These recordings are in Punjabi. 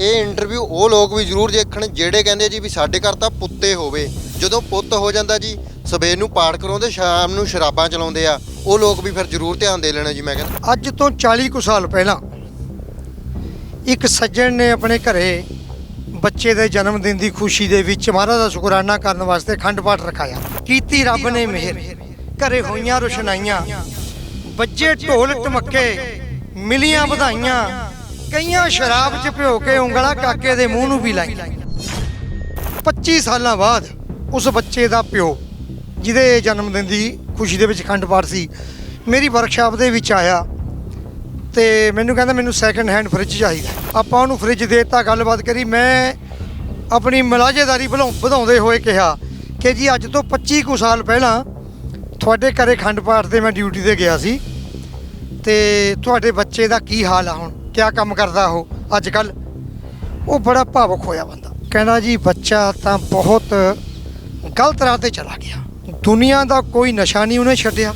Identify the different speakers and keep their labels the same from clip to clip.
Speaker 1: ਇਹ ਇੰਟਰਵਿਊ ਉਹ ਲੋਕ ਵੀ ਜ਼ਰੂਰ ਦੇਖਣ ਜਿਹੜੇ ਕਹਿੰਦੇ ਜੀ ਵੀ ਸਾਡੇ ਘਰ ਤਾਂ ਪੁੱਤੇ ਹੋਵੇ। ਜਦੋਂ ਪੁੱਤ ਹੋ ਜਾਂਦਾ ਜੀ, ਸਵੇਰ ਨੂੰ ਪਾਠ ਕਰਾਉਂਦੇ, ਸ਼ਾਮ ਨੂੰ ਸ਼ਰਾਬਾਂ ਚਲਾਉਂਦੇ ਆ। ਉਹ ਲੋਕ ਵੀ ਫਿਰ ਜ਼ਰੂਰ ਧਿਆਨ ਦੇ ਲੈਣਾ ਜੀ ਮੈਂ ਕਹਿੰਦਾ।
Speaker 2: ਅੱਜ ਤੋਂ 40 ਕੁ ਸਾਲ ਪਹਿਲਾਂ ਇੱਕ ਸੱਜਣ ਨੇ ਆਪਣੇ ਘਰੇ ਬੱਚੇ ਦੇ ਜਨਮ ਦਿਨ ਦੀ ਖੁਸ਼ੀ ਦੇ ਵਿੱਚ ਮਹਾਰਾਜ ਦਾ ਸ਼ੁਕਰਾਨਾ ਕਰਨ ਵਾਸਤੇ ਖੰਡ ਪਾਠ ਰਖਾਇਆ। ਕੀਤੀ ਰੱਬ ਨੇ ਮਿਹਰ। ਘਰੇ ਹੋਈਆਂ ਰੁਸ਼ਨਾਈਆਂ ਬੱਜੇ ਢੋਲ ਟਮੱਕੇ, ਮਿਲੀਆਂ ਵਧਾਈਆਂ ਕਈਆਂ ਸ਼ਰਾਬ 'ਚ ਭਿਓ ਕੇ ਉਂਗਲਾਂ ਕਾਕੇ ਦੇ ਮੂੰਹ ਨੂੰ ਵੀ ਲਾਈ 25 ਸਾਲਾਂ ਬਾਅਦ ਉਸ ਬੱਚੇ ਦਾ ਪਿਓ, ਜਿਹਦੇ ਜਨਮ ਦਿਨ ਦੀ ਖੁਸ਼ੀ ਦੇ ਵਿੱਚ ਖੰਡ ਪਾਠ ਸੀ, ਮੇਰੀ ਵਰਕਸ਼ਾਪ ਦੇ ਵਿੱਚ ਆਇਆ ਤੇ ਮੈਨੂੰ ਕਹਿੰਦਾ ਮੈਨੂੰ ਸੈਕੰਡ ਹੈਂਡ ਫ੍ਰਿਜ ਚਾਹੀਦਾ। ਆਪਾਂ ਉਹਨੂੰ ਫ੍ਰਿਜ ਦੇਤਾ, ਗੱਲਬਾਤ ਕਰੀ, ਮੈਂ ਆਪਣੀ ਮਲਾਜੇਦਾਰੀ ਵਧਾਉ- ਵਧਾਉਂਦੇ ਹੋਏ ਕਿਹਾ ਕਿ ਜੀ ਅੱਜ ਤੋਂ 25 ਕੁ ਸਾਲ ਪਹਿਲਾਂ ਤੁਹਾਡੇ ਘਰੇ ਖੰਡ ਪਾਠ ਤੇ ਮੈਂ ਡਿਊਟੀ ਤੇ ਗਿਆ ਸੀ ਤੇ ਤੁਹਾਡੇ ਬੱਚੇ ਦਾ ਕੀ ਹਾਲ ਆ ਹੁਣ? ਕਿਆ ਕੰਮ ਕਰਦਾ ਉਹ ਅੱਜ ਕੱਲ? ਉਹ ਬੜਾ ਭਾਵੁਕ ਹੋਇਆ ਬੰਦਾ। ਕਹਿੰਦਾ ਜੀ, ਬੱਚਾ ਤਾਂ ਬਹੁਤ ਗਲਤ ਰਾਹ ਤੇ ਚਲਾ ਗਿਆ। ਦੁਨੀਆ ਦਾ ਕੋਈ ਨਸ਼ਾ ਨਹੀਂ ਉਹਨੇ ਛੱਡਿਆ।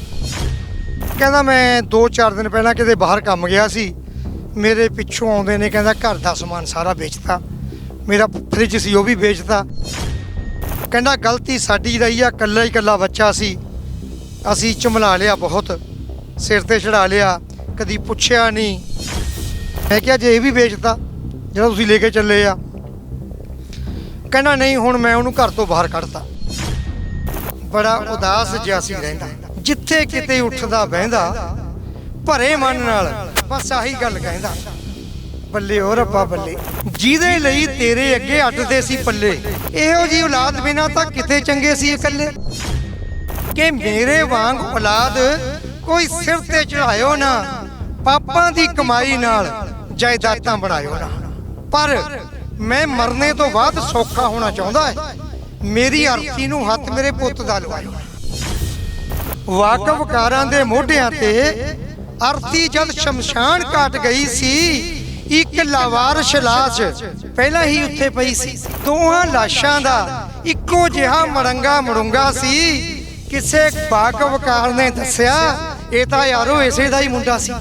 Speaker 2: ਕਹਿੰਦਾ ਮੈਂ 2-4 ਦਿਨ ਪਹਿਲਾਂ ਕਿਤੇ ਬਾਹਰ ਕੰਮ ਗਿਆ ਸੀ। ਮੇਰੇ ਪਿੱਛੋਂ ਆਉਂਦੇ ਨੇ, ਕਹਿੰਦਾ ਘਰ ਦਾ ਸਮਾਨ ਸਾਰਾ ਵੇਚਤਾ। ਮੇਰਾ ਫ੍ਰਿਜ ਸੀ, ਉਹ ਵੀ ਵੇਚਤਾ। ਕਹਿੰਦਾ ਗਲਤੀ ਸਾਡੀ ਰਹੀ ਆ ਕੱਲਾ ਹੀ ਕੱਲਾ ਬੱਚਾ ਸੀ। ਅਸੀਂ ਚਮਲਾ ਲਿਆ ਬਹੁਤ, ਸਿਰ ਤੇ ਚੜਾ ਲਿਆ। ਕਦੀ ਪੁੱਛਿਆ ਨਹੀਂ। ਮੈਂ ਕਿਹਾ ਜੇ ਇਹ ਵੀ ਵੇਚਤਾ ਜਿਹੜਾ ਤੁਸੀਂ ਲੈ ਕੇ ਚੱਲੇ ਆ। ਕਹਿੰਦਾ ਨਹੀਂ ਹੁਣ ਮੈਂ ਉਹਨੂੰ ਘਰ ਤੋਂ ਬਾਹਰ ਕੱਢਤਾ। ਬੜਾ ਉਦਾਸ ਜਿਹਾ ਸੀ ਰਹਿੰਦਾ। ਜਿੱਥੇ ਕਿਤੇ ਉੱਠਦਾ ਬਹਿੰਦਾ ਭਰੇ ਮਨ ਨਾਲ। ਬਸ ਆਹੀ ਗੱਲ ਕਹਿੰਦਾ। ਬੱਲੇ ਓ ਰੱਬਾ ਬੱਲੇ। ਜਿਹਦੇ ਲਈ ਤੇਰੇ ਅੱਗੇ ਅੱਡਦੇ ਸੀ ਪੱਲੇ। ਇਹੋ ਜੀ ਔਲਾਦ ਬਿਨਾ ਤਾਂ ਕਿਤੇ ਚੰਗੇ ਸੀ ਇਕੱਲੇ? ਕਿ ਮੇਰੇ ਵਾਂਗ ਔਲਾਦ ਕੋਈ ਸਿਰ ਤੇ ਚੜਾਇਓ ਨਾ ਪਾਪਾਂ ਦੀ ਕਮਾਈ ਨਾਲ। ਜਾਇਦਾਦਾਂ ਬਣਾਇਓ ਨਾ। ਪਰ ਮੈਂ ਮਰਨੇ ਤੋਂ ਬਾਅਦ ਸੌਖਾ ਹੋਣਾ ਚਾਹੁੰਦਾ ਹੈ। ਮੇਰੀ ਅਰਥੀ ਨੂੰ ਹੱਥ ਮੇਰੇ ਪੁੱਤ ਦਾ ਲਵਾਇਓ। ਵਾਕਫਕਾਰਾਂ ਦੇ ਮੋਢਿਆਂ ਤੇ ਅਰਥੀ ਜਦ ਸ਼ਮਸ਼ਾਨ ਕਾਟ ਗਈ ਸੀ, ਇੱਕ ਲਾਵਾਰਸ਼ ਲਾਸ਼ ਪਹਿਲਾਂ ਹੀ ਉੱਥੇ ਪਈ ਸੀ। ਦੋਹਾਂ ਲਾਸ਼ਾਂ ਦਾ ਇੱਕੋ ਜਿਹਾ ਮੜੰਗਾ ਮੜੁੰਗਾ ਸੀ। ਕਿਸੇ ਵਾਕਫਕਾਰ ਨੇ ਦੱਸਿਆ, ਇਹ ਤਾਂ ਯਾਰੋ ਇਸੇ ਦਾ ਹੀ ਮੁੰਡਾ ਸੀ।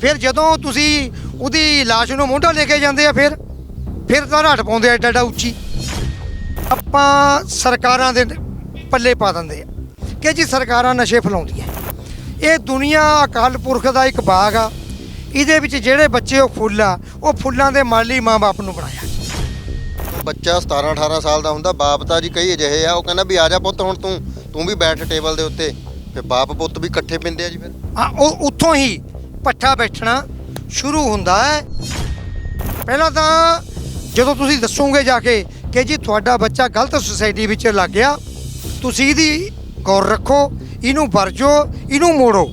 Speaker 2: ਫਿਰ ਜਦੋਂ ਤੁਸੀਂ ਉਹਦੀ ਲਾਸ਼ ਨੂੰ ਮੋਢਾ ਲੈ ਕੇ ਜਾਂਦੇ ਆ ਫਿਰ ਫਿਰ ਤਾਂ ਰਾਟ ਪਾਉਂਦੇ ਆ ਏਡਾ ਉੱਚੀ। ਆਪਾਂ ਸਰਕਾਰਾਂ ਦੇ ਪੱਲੇ ਪਾ ਦਿੰਦੇ ਆ ਕਿ ਜੀ ਸਰਕਾਰਾਂ ਨਸ਼ੇ ਫੈਲਾਉਂਦੀਆਂ। ਇਹ ਦੁਨੀਆ ਅਕਾਲ ਪੁਰਖ ਦਾ ਇੱਕ ਬਾਗ ਆ। ਇਹਦੇ ਵਿੱਚ ਜਿਹੜੇ ਬੱਚੇ ਉਹ ਫੁੱਲ ਆ ਉਹ ਫੁੱਲਾਂ ਦੇ ਮਾਲੀ ਮਾਂ-ਬਾਪ ਨੂੰ ਬਣਾਇਆ।
Speaker 1: ਬੱਚਾ 17 18 ਸਾਲ ਦਾ ਹੁੰਦਾ ਬਾਪ ਤਾਂ ਜੀ ਕਈ ਅਜਿਹੇ ਆ ਉਹ ਕਹਿੰਦਾ ਵੀ ਆ ਜਾ ਪੁੱਤ ਹੁਣ ਤੂੰ ਤੂੰ ਵੀ ਬੈਠ ਟੇਬਲ ਦੇ ਉੱਤੇ। ਫਿਰ ਬਾਪ ਪੁੱਤ ਵੀ ਇਕੱਠੇ ਪਿੰਦੇ ਆ ਜੀ ਫਿਰ।
Speaker 2: ਆ ਉਹ ਉੱਥੋਂ ਹੀ ਪੱਠਾ ਬੈਠਣਾ ਸ਼ੁਰੂ ਹੁੰਦਾ ਹੈ। ਪਹਿਲਾਂ ਤਾਂ ਜਦੋਂ ਤੁਸੀਂ ਦੱਸੋਗੇ ਜਾ ਕੇ ਕਿ ਜੀ ਤੁਹਾਡਾ ਬੱਚਾ ਗਲਤ ਸੁਸਾਇਟੀ ਵਿੱਚ ਲੱਗ ਗਿਆ, ਤੁਸੀਂ ਇਹਦੀ ਗੌਰ ਰੱਖੋ, ਇਹਨੂੰ ਵਰਜੋ, ਇਹਨੂੰ ਮੋੜੋ।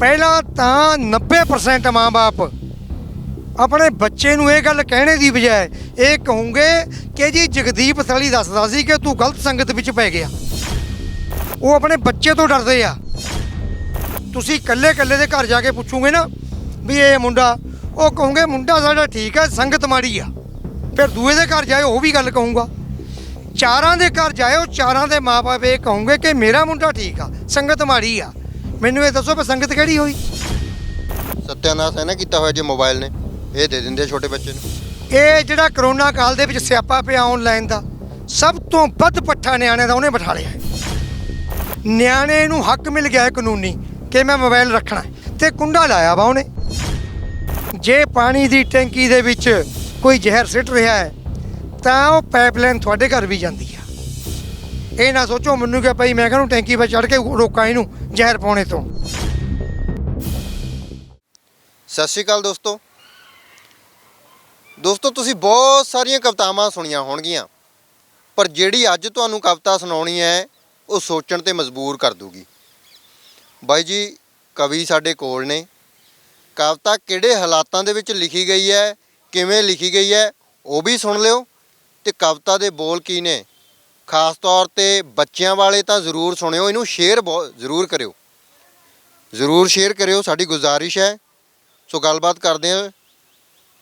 Speaker 2: ਪਹਿਲਾਂ ਤਾਂ 90% ਮਾਂ-ਬਾਪ ਆਪਣੇ ਬੱਚੇ ਨੂੰ ਇਹ ਗੱਲ ਕਹਿਣੇ ਦੀ ਬਜਾਏ ਇਹ ਕਹੂੰਗੇ ਕਿ ਜੀ ਜਗਦੀਪ ਥਲੀ ਦੱਸਦਾ ਸੀ ਕਿ ਤੂੰ ਗਲਤ ਸੰਗਤ ਵਿੱਚ ਪੈ ਗਿਆ। ਉਹ ਆਪਣੇ ਬੱਚੇ ਤੋਂ ਡਰਦੇ ਆ। ਤੁਸੀਂ ਇਕੱਲੇ ਇਕੱਲੇ ਦੇ ਘਰ ਜਾ ਕੇ ਪੁੱਛੋਗੇ ਨਾ ਵੀ ਇਹ ਮੁੰਡਾ ਉਹ ਕਹੋਗੇ ਮੁੰਡਾ ਸਾਡਾ ਠੀਕ ਹੈ ਸੰਗਤ ਮਾੜੀ ਆ। ਫਿਰ ਦੂਏ ਦੇ ਘਰ ਜਾਏ ਉਹ ਵੀ ਗੱਲ ਕਹੂੰਗਾ। ਚਾਰਾਂ ਦੇ ਘਰ ਜਾਇਓ ਚਾਰਾਂ ਦੇ ਮਾਪੇ ਇਹ ਕਹੋਗੇ ਕਿ ਮੇਰਾ ਮੁੰਡਾ ਠੀਕ ਆ ਸੰਗਤ ਮਾੜੀ ਆ। ਮੈਨੂੰ ਇਹ ਦੱਸੋ ਵੀ ਸੰਗਤ ਕਿਹੜੀ ਹੋਈ?
Speaker 1: ਸਤਿਆਨਾਸ਼ ਹੈ ਨਾ ਕੀਤਾ ਹੋਇਆ ਜੇ ਮੋਬਾਈਲ ਨੇ ਇਹ ਦੇ ਦਿੰਦੇ ਛੋਟੇ ਬੱਚੇ ਨੂੰ।
Speaker 2: ਇਹ ਜਿਹੜਾ ਕਰੋਨਾ ਕਾਲ ਦੇ ਵਿੱਚ ਸਿਆਪਾ ਪਿਆ ਆਨਲਾਈਨ ਦਾ ਸਭ ਤੋਂ ਵੱਧ ਪੱਠਾ ਨਿਆਣੇ ਦਾ ਉਹਨੇ ਬਿਠਾ ਲਿਆ। ਨਿਆਣੇ ਨੂੰ ਹੱਕ ਮਿਲ ਗਿਆ ਕਾਨੂੰਨੀ। ਕਿ ਮੈਂ ਮੋਬਾਈਲ ਰੱਖਣਾ ਹੈ ਤੇ ਕੁੰਡਾ ਲਾਇਆ ਵਾ ਉਹਨੇ। ਜੇ ਪਾਣੀ ਦੀ ਟੈਂਕੀ ਦੇ ਵਿੱਚ ਕੋਈ ਜ਼ਹਿਰ ਸਿੱਟ ਰਿਹਾ ਹੈ, ਤਾਂ ਉਹ ਪਾਈਪਲਾਈਨ ਤੁਹਾਡੇ ਘਰ ਵੀ ਜਾਂਦੀ ਆ। ਇਹ ਨਾ ਸੋਚੋ ਮੈਨੂੰ ਕਿ ਭਾਈ, ਮੈਂ ਕਹਿੰਦਾ ਟੈਂਕੀ 'ਤੇ ਚੜ ਕੇ ਰੋਕਾਂ ਇਹਨੂੰ ਜ਼ਹਿਰ ਪਾਉਣੇ ਤੋਂ।
Speaker 1: ਸਤਿ ਸ਼੍ਰੀ ਅਕਾਲ ਦੋਸਤੋ। ਦੋਸਤੋ, ਤੁਸੀਂ ਬਹੁਤ ਸਾਰੀਆਂ ਕਵਿਤਾਵਾਂ ਸੁਣੀਆਂ ਹੋਣਗੀਆਂ, ਪਰ ਜਿਹੜੀ ਅੱਜ ਤੁਹਾਨੂੰ ਕਵਿਤਾ ਸੁਣਾਉਣੀ ਹੈ, ਉਹ ਸੋਚਣ ਤੇ ਮਜਬੂਰ ਕਰ ਦੂਗੀ। ਬਾਈ ਜੀ, ਕਵੀ ਸਾਡੇ ਕੋਲ ਨੇ। ਕਵਿਤਾ ਕਿਹੜੇ ਹਾਲਾਤਾਂ ਦੇ ਵਿੱਚ ਲਿਖੀ ਗਈ ਹੈ, ਕਿਵੇਂ ਲਿਖੀ ਗਈ ਹੈ, ਉਹ ਵੀ ਸੁਣ ਲਿਓ। ਤੇ ਕਵਿਤਾ ਦੇ ਬੋਲ ਕੀ ਨੇ? ਖਾਸ ਤੌਰ ਤੇ ਬੱਚਿਆਂ ਵਾਲੇ ਤਾਂ ਜ਼ਰੂਰ ਸੁਣਿਓ, ਇਹਨੂੰ ਸ਼ੇਅਰ ਬਹੁਤ ਜ਼ਰੂਰ ਕਰਿਓ। ਜ਼ਰੂਰ ਸ਼ੇਅਰ ਕਰਿਓ, ਸਾਡੀ ਗੁਜ਼ਾਰਿਸ਼ ਹੈ। ਸੋ ਗੱਲਬਾਤ ਕਰਦੇ ਹਾਂ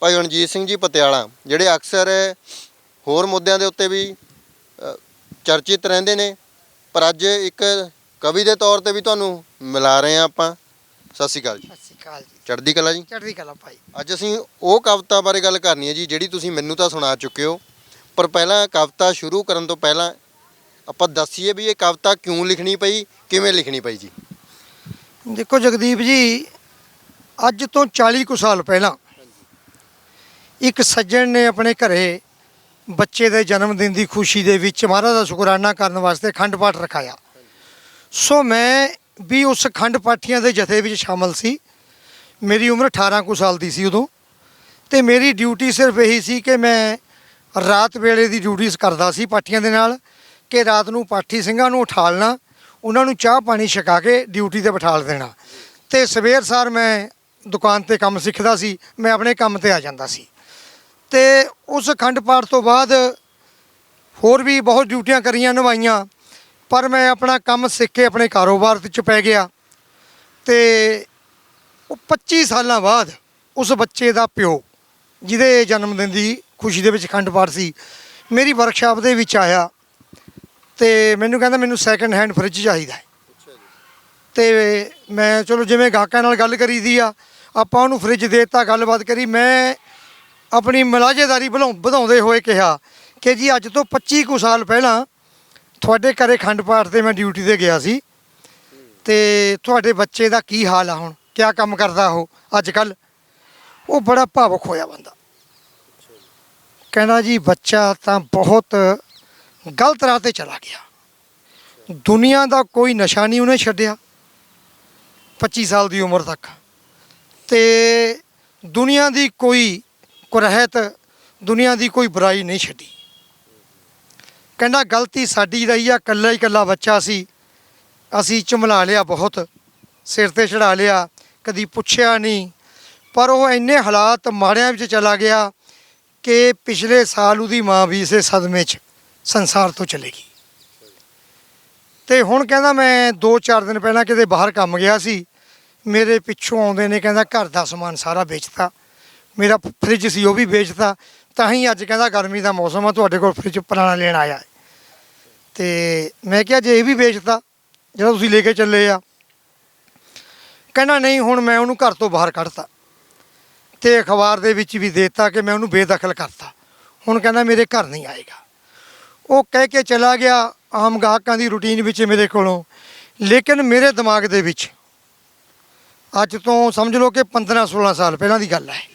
Speaker 1: ਭਾਈ ਰਣਜੀਤ ਸਿੰਘ ਜੀ ਪਟਿਆਲਾ, ਜਿਹੜੇ ਅਕਸਰ ਹੋਰ ਮੁੱਦਿਆਂ ਦੇ ਉੱਤੇ ਵੀ ਚਰਚਿਤ ਰਹਿੰਦੇ ਨੇ। ਪਰ ਅੱਜ ਇੱਕ ਕਵੀ ਦੇ ਤੌਰ ਤੇ ਵੀ ਤੁਹਾਨੂੰ ਮਿਲਾ ਰਹੇ ਹਾਂ ਆਪਾਂ। ਸਤਿ ਸ਼੍ਰੀ ਅਕਾਲ ਜੀ।
Speaker 2: ਸਤਿ ਸ਼੍ਰੀ ਅਕਾਲ ਜੀ।
Speaker 1: ਚੜ੍ਹਦੀ ਕਲਾ ਜੀ?
Speaker 2: ਚੜ੍ਹਦੀ ਕਲਾ ਭਾਈ।
Speaker 1: ਅੱਜ ਅਸੀਂ ਉਹ ਕਵਿਤਾ ਬਾਰੇ ਗੱਲ ਕਰਨੀ ਹੈ ਜੀ ਜਿਹੜੀ ਤੁਸੀਂ ਮੈਨੂੰ ਤਾਂ ਸੁਣਾ ਚੁੱਕੇ ਹੋ। ਪਰ ਪਹਿਲਾਂ ਕਵਿਤਾ ਸ਼ੁਰੂ ਕਰਨ ਤੋਂ ਪਹਿਲਾਂ ਆਪਾਂ ਦੱਸੀਏ ਵੀ ਇਹ ਕਵਿਤਾ ਕਿਉਂ ਲਿਖਣੀ ਪਈ ਕਿਵੇਂ ਲਿਖਣੀ ਪਈ ਜੀ?
Speaker 2: ਦੇਖੋ ਜਗਦੀਪ ਜੀ ਅੱਜ ਤੋਂ 40 ਕੁ ਸਾਲ ਪਹਿਲਾਂ ਇੱਕ ਸੱਜਣ ਨੇ ਆਪਣੇ ਘਰੇ ਬੱਚੇ ਦੇ ਜਨਮ ਦਿਨ ਦੀ ਖੁਸ਼ੀ ਦੇ ਵਿੱਚ ਮਹਾਰਾਜ ਦਾ ਸ਼ੁਕਰਾਨਾ ਕਰਨ ਵਾਸਤੇ ਅਖੰਡ ਪਾਠ ਰਖਾਇਆ। ਸੋ ਮੈਂ ਵੀ ਉਸ ਖੰਡ ਪਾਠੀਆਂ ਦੇ ਜਥੇ ਵਿੱਚ ਸ਼ਾਮਲ ਸੀ। ਮੇਰੀ ਉਮਰ 18 ਕੁ ਸਾਲ ਦੀ ਸੀ ਉਦੋਂ। ਤੇ ਮੇਰੀ ਡਿਊਟੀ ਸਿਰਫ ਇਹੀ ਸੀ ਕਿ ਮੈਂ ਰਾਤ ਵੇਲੇ ਦੀ ਡਿਊਟੀਸ ਕਰਦਾ ਸੀ ਪਾਠੀਆਂ ਦੇ ਨਾਲ, ਕਿ ਰਾਤ ਨੂੰ ਪਾਠੀ ਸਿੰਘਾਂ ਨੂੰ ਉਠਾਲਣਾ, ਉਹਨਾਂ ਨੂੰ ਚਾਹ ਪਾਣੀ ਛਕਾ ਕੇ ਡਿਊਟੀ ਤੇ ਬਿਠਾਲ ਦੇਣਾ। ਤੇ ਸਵੇਰ ਸਾਰ ਮੈਂ ਦੁਕਾਨ ਤੇ ਕੰਮ ਸਿੱਖਦਾ ਸੀ, ਮੈਂ ਆਪਣੇ ਕੰਮ ਤੇ ਆ ਜਾਂਦਾ ਸੀ। ਤੇ ਉਸ ਖੰਡ ਪਾਠ ਤੋਂ ਬਾਅਦ ਹੋਰ ਵੀ ਬਹੁਤ ਡਿਊਟੀਆਂ ਕਰੀਆਂ, ਨਿਭਾਈਆਂ। ਪਰ ਮੈਂ ਆਪਣਾ ਕੰਮ ਸਿੱਖ ਕੇ ਆਪਣੇ ਕਾਰੋਬਾਰ ਵਿੱਚ ਪੈ ਗਿਆ ਤੇ ਉਹ 25 ਸਾਲਾਂ ਬਾਅਦ ਉਸ ਬੱਚੇ ਦਾ ਪਿਓ, ਜਿਹਦੇ ਜਨਮ ਦਿਨ ਦੀ ਖੁਸ਼ੀ ਦੇ ਵਿੱਚ ਅਖੰਡ ਪਾਠ ਸੀ, ਮੇਰੀ ਵਰਕਸ਼ਾਪ ਦੇ ਵਿੱਚ ਆਇਆ ਤੇ ਮੈਨੂੰ ਕਹਿੰਦਾ ਮੈਨੂੰ ਸੈਕੰਡ ਹੈਂਡ ਫਰਿੱਜ ਚਾਹੀਦਾ ਹੈ। ਤੇ ਮੈਂ ਚਲੋ ਜਿਵੇਂ ਗਾਹਕਾਂ ਨਾਲ ਗੱਲ ਕਰੀਦੀ ਆ, ਆਪਾਂ ਉਹਨੂੰ ਫ੍ਰਿਜ ਦੇਤਾ, ਗੱਲਬਾਤ ਕਰੀ, ਮੈਂ ਆਪਣੀ ਮਲਾਜੇਦਾਰੀ ਵਧਾਉ- ਵਧਾਉਂਦੇ ਹੋਏ ਕਿਹਾ ਕਿ ਜੀ ਅੱਜ ਤੋਂ 25 ਕੁ ਸਾਲ ਪਹਿਲਾਂ ਤੁਹਾਡੇ ਘਰੇ ਖੰਡ ਪਾਠ ਤੇ ਮੈਂ ਡਿਊਟੀ ਤੇ ਗਿਆ ਸੀ। ਤੇ ਤੁਹਾਡੇ ਬੱਚੇ ਦਾ ਕੀ ਹਾਲ ਆ ਹੁਣ? ਕਿਆ ਕੰਮ ਕਰਦਾ ਉਹ ਅੱਜ ਕੱਲ ਉਹ ਬੜਾ ਭਾਵੁਕ ਹੋਇਆ ਬੰਦਾ। ਕਹਿੰਦਾ ਜੀ, ਬੱਚਾ ਤਾਂ ਬਹੁਤ ਗਲਤ ਰਾਹ ਤੇ ਚਲਾ ਗਿਆ। ਦੁਨੀਆ ਦਾ ਕੋਈ ਨਸ਼ਾ ਨਹੀਂ ਉਹਨੇ ਛੱਡਿਆ 25 ਸਾਲ ਦੀ ਉਮਰ ਤੱਕ। ਤੇ ਦੁਨੀਆ ਦੀ ਕੋਈ ਕੁਰਹਿਤ, ਦੁਨੀਆ ਦੀ ਕੋਈ ਬੁਰਾਈ ਨਹੀਂ ਛੱਡੀ। ਕਹਿੰਦਾ ਗਲਤੀ ਸਾਡੀ ਰਹੀ ਆ ਕੱਲਾ ਹੀ ਕੱਲਾ ਬੱਚਾ ਸੀ। ਅਸੀਂ ਚਮਲਾ ਲਿਆ ਬਹੁਤ, ਸਿਰ ਤੇ ਚੜਾ ਲਿਆ, ਕਦੀ ਪੁੱਛਿਆ ਨਹੀਂ। ਪਰ ਉਹ ਇੰਨੇ ਹਾਲਾਤ ਮਾੜਿਆਂ ਵਿੱਚ ਚਲਾ ਗਿਆ ਕਿ ਪਿਛਲੇ ਸਾਲ ਉਹਦੀ ਮਾਂ ਵੀ ਇਸੇ ਸਦਮੇ 'ਚ ਸੰਸਾਰ ਤੋਂ ਚਲੇ ਗਈ। ਤੇ ਹੁਣ ਕਹਿੰਦਾ ਮੈਂ 2-4 ਦਿਨ ਪਹਿਲਾਂ ਕਿਤੇ ਬਾਹਰ ਕੰਮ ਗਿਆ ਸੀ। ਮੇਰੇ ਪਿੱਛੋਂ ਆਉਂਦੇ ਨੇ ਕਹਿੰਦਾ ਘਰ ਦਾ ਸਮਾਨ ਸਾਰਾ ਵੇਚਤਾ। ਮੇਰਾ ਫ੍ਰਿਜ ਸੀ, ਉਹ ਵੀ ਵੇਚਤਾ। ਤਾਂ ਹੀ ਅੱਜ ਕਹਿੰਦਾ ਗਰਮੀ ਦਾ ਮੌਸਮ ਆ, ਤੁਹਾਡੇ ਕੋਲ ਫ੍ਰਿਜ ਪੁਰਾਣਾ ਲੈਣ ਆਇਆ ਹੈ। ਤੇ ਮੈਂ ਕਿਹਾ ਜੇ ਇਹ ਵੀ ਵੇਚਤਾ, ਜਿਹੜਾ ਤੁਸੀਂ ਲੈ ਕੇ ਚੱਲੇ ਆ। ਕਹਿੰਦਾ ਨਹੀਂ, ਹੁਣ ਮੈਂ ਉਹਨੂੰ ਘਰ ਤੋਂ ਬਾਹਰ ਕੱਢਤਾ। ਤੇ ਅਖਬਾਰ ਦੇ ਵਿੱਚ ਵੀ ਦੇਤਾ ਕਿ ਮੈਂ ਉਹਨੂੰ ਬੇਦਖਲ ਕਰਤਾ। ਹੁਣ ਕਹਿੰਦਾ ਮੇਰੇ ਘਰ ਨਹੀਂ ਆਏਗਾ। ਉਹ ਕਹਿ ਕੇ ਚਲਾ ਗਿਆ ਆਮ ਗਾਹਕਾਂ ਦੀ ਰੁਟੀਨ ਵਿੱਚ ਮੇਰੇ ਕੋਲੋਂ। ਲੇਕਿਨ ਮੇਰੇ ਦਿਮਾਗ ਦੇ ਵਿੱਚ ਅੱਜ ਤੋਂ ਸਮਝ ਲਓ ਕਿ 15 16 ਸਾਲ ਪਹਿਲਾਂ ਦੀ ਗੱਲ ਹੈ।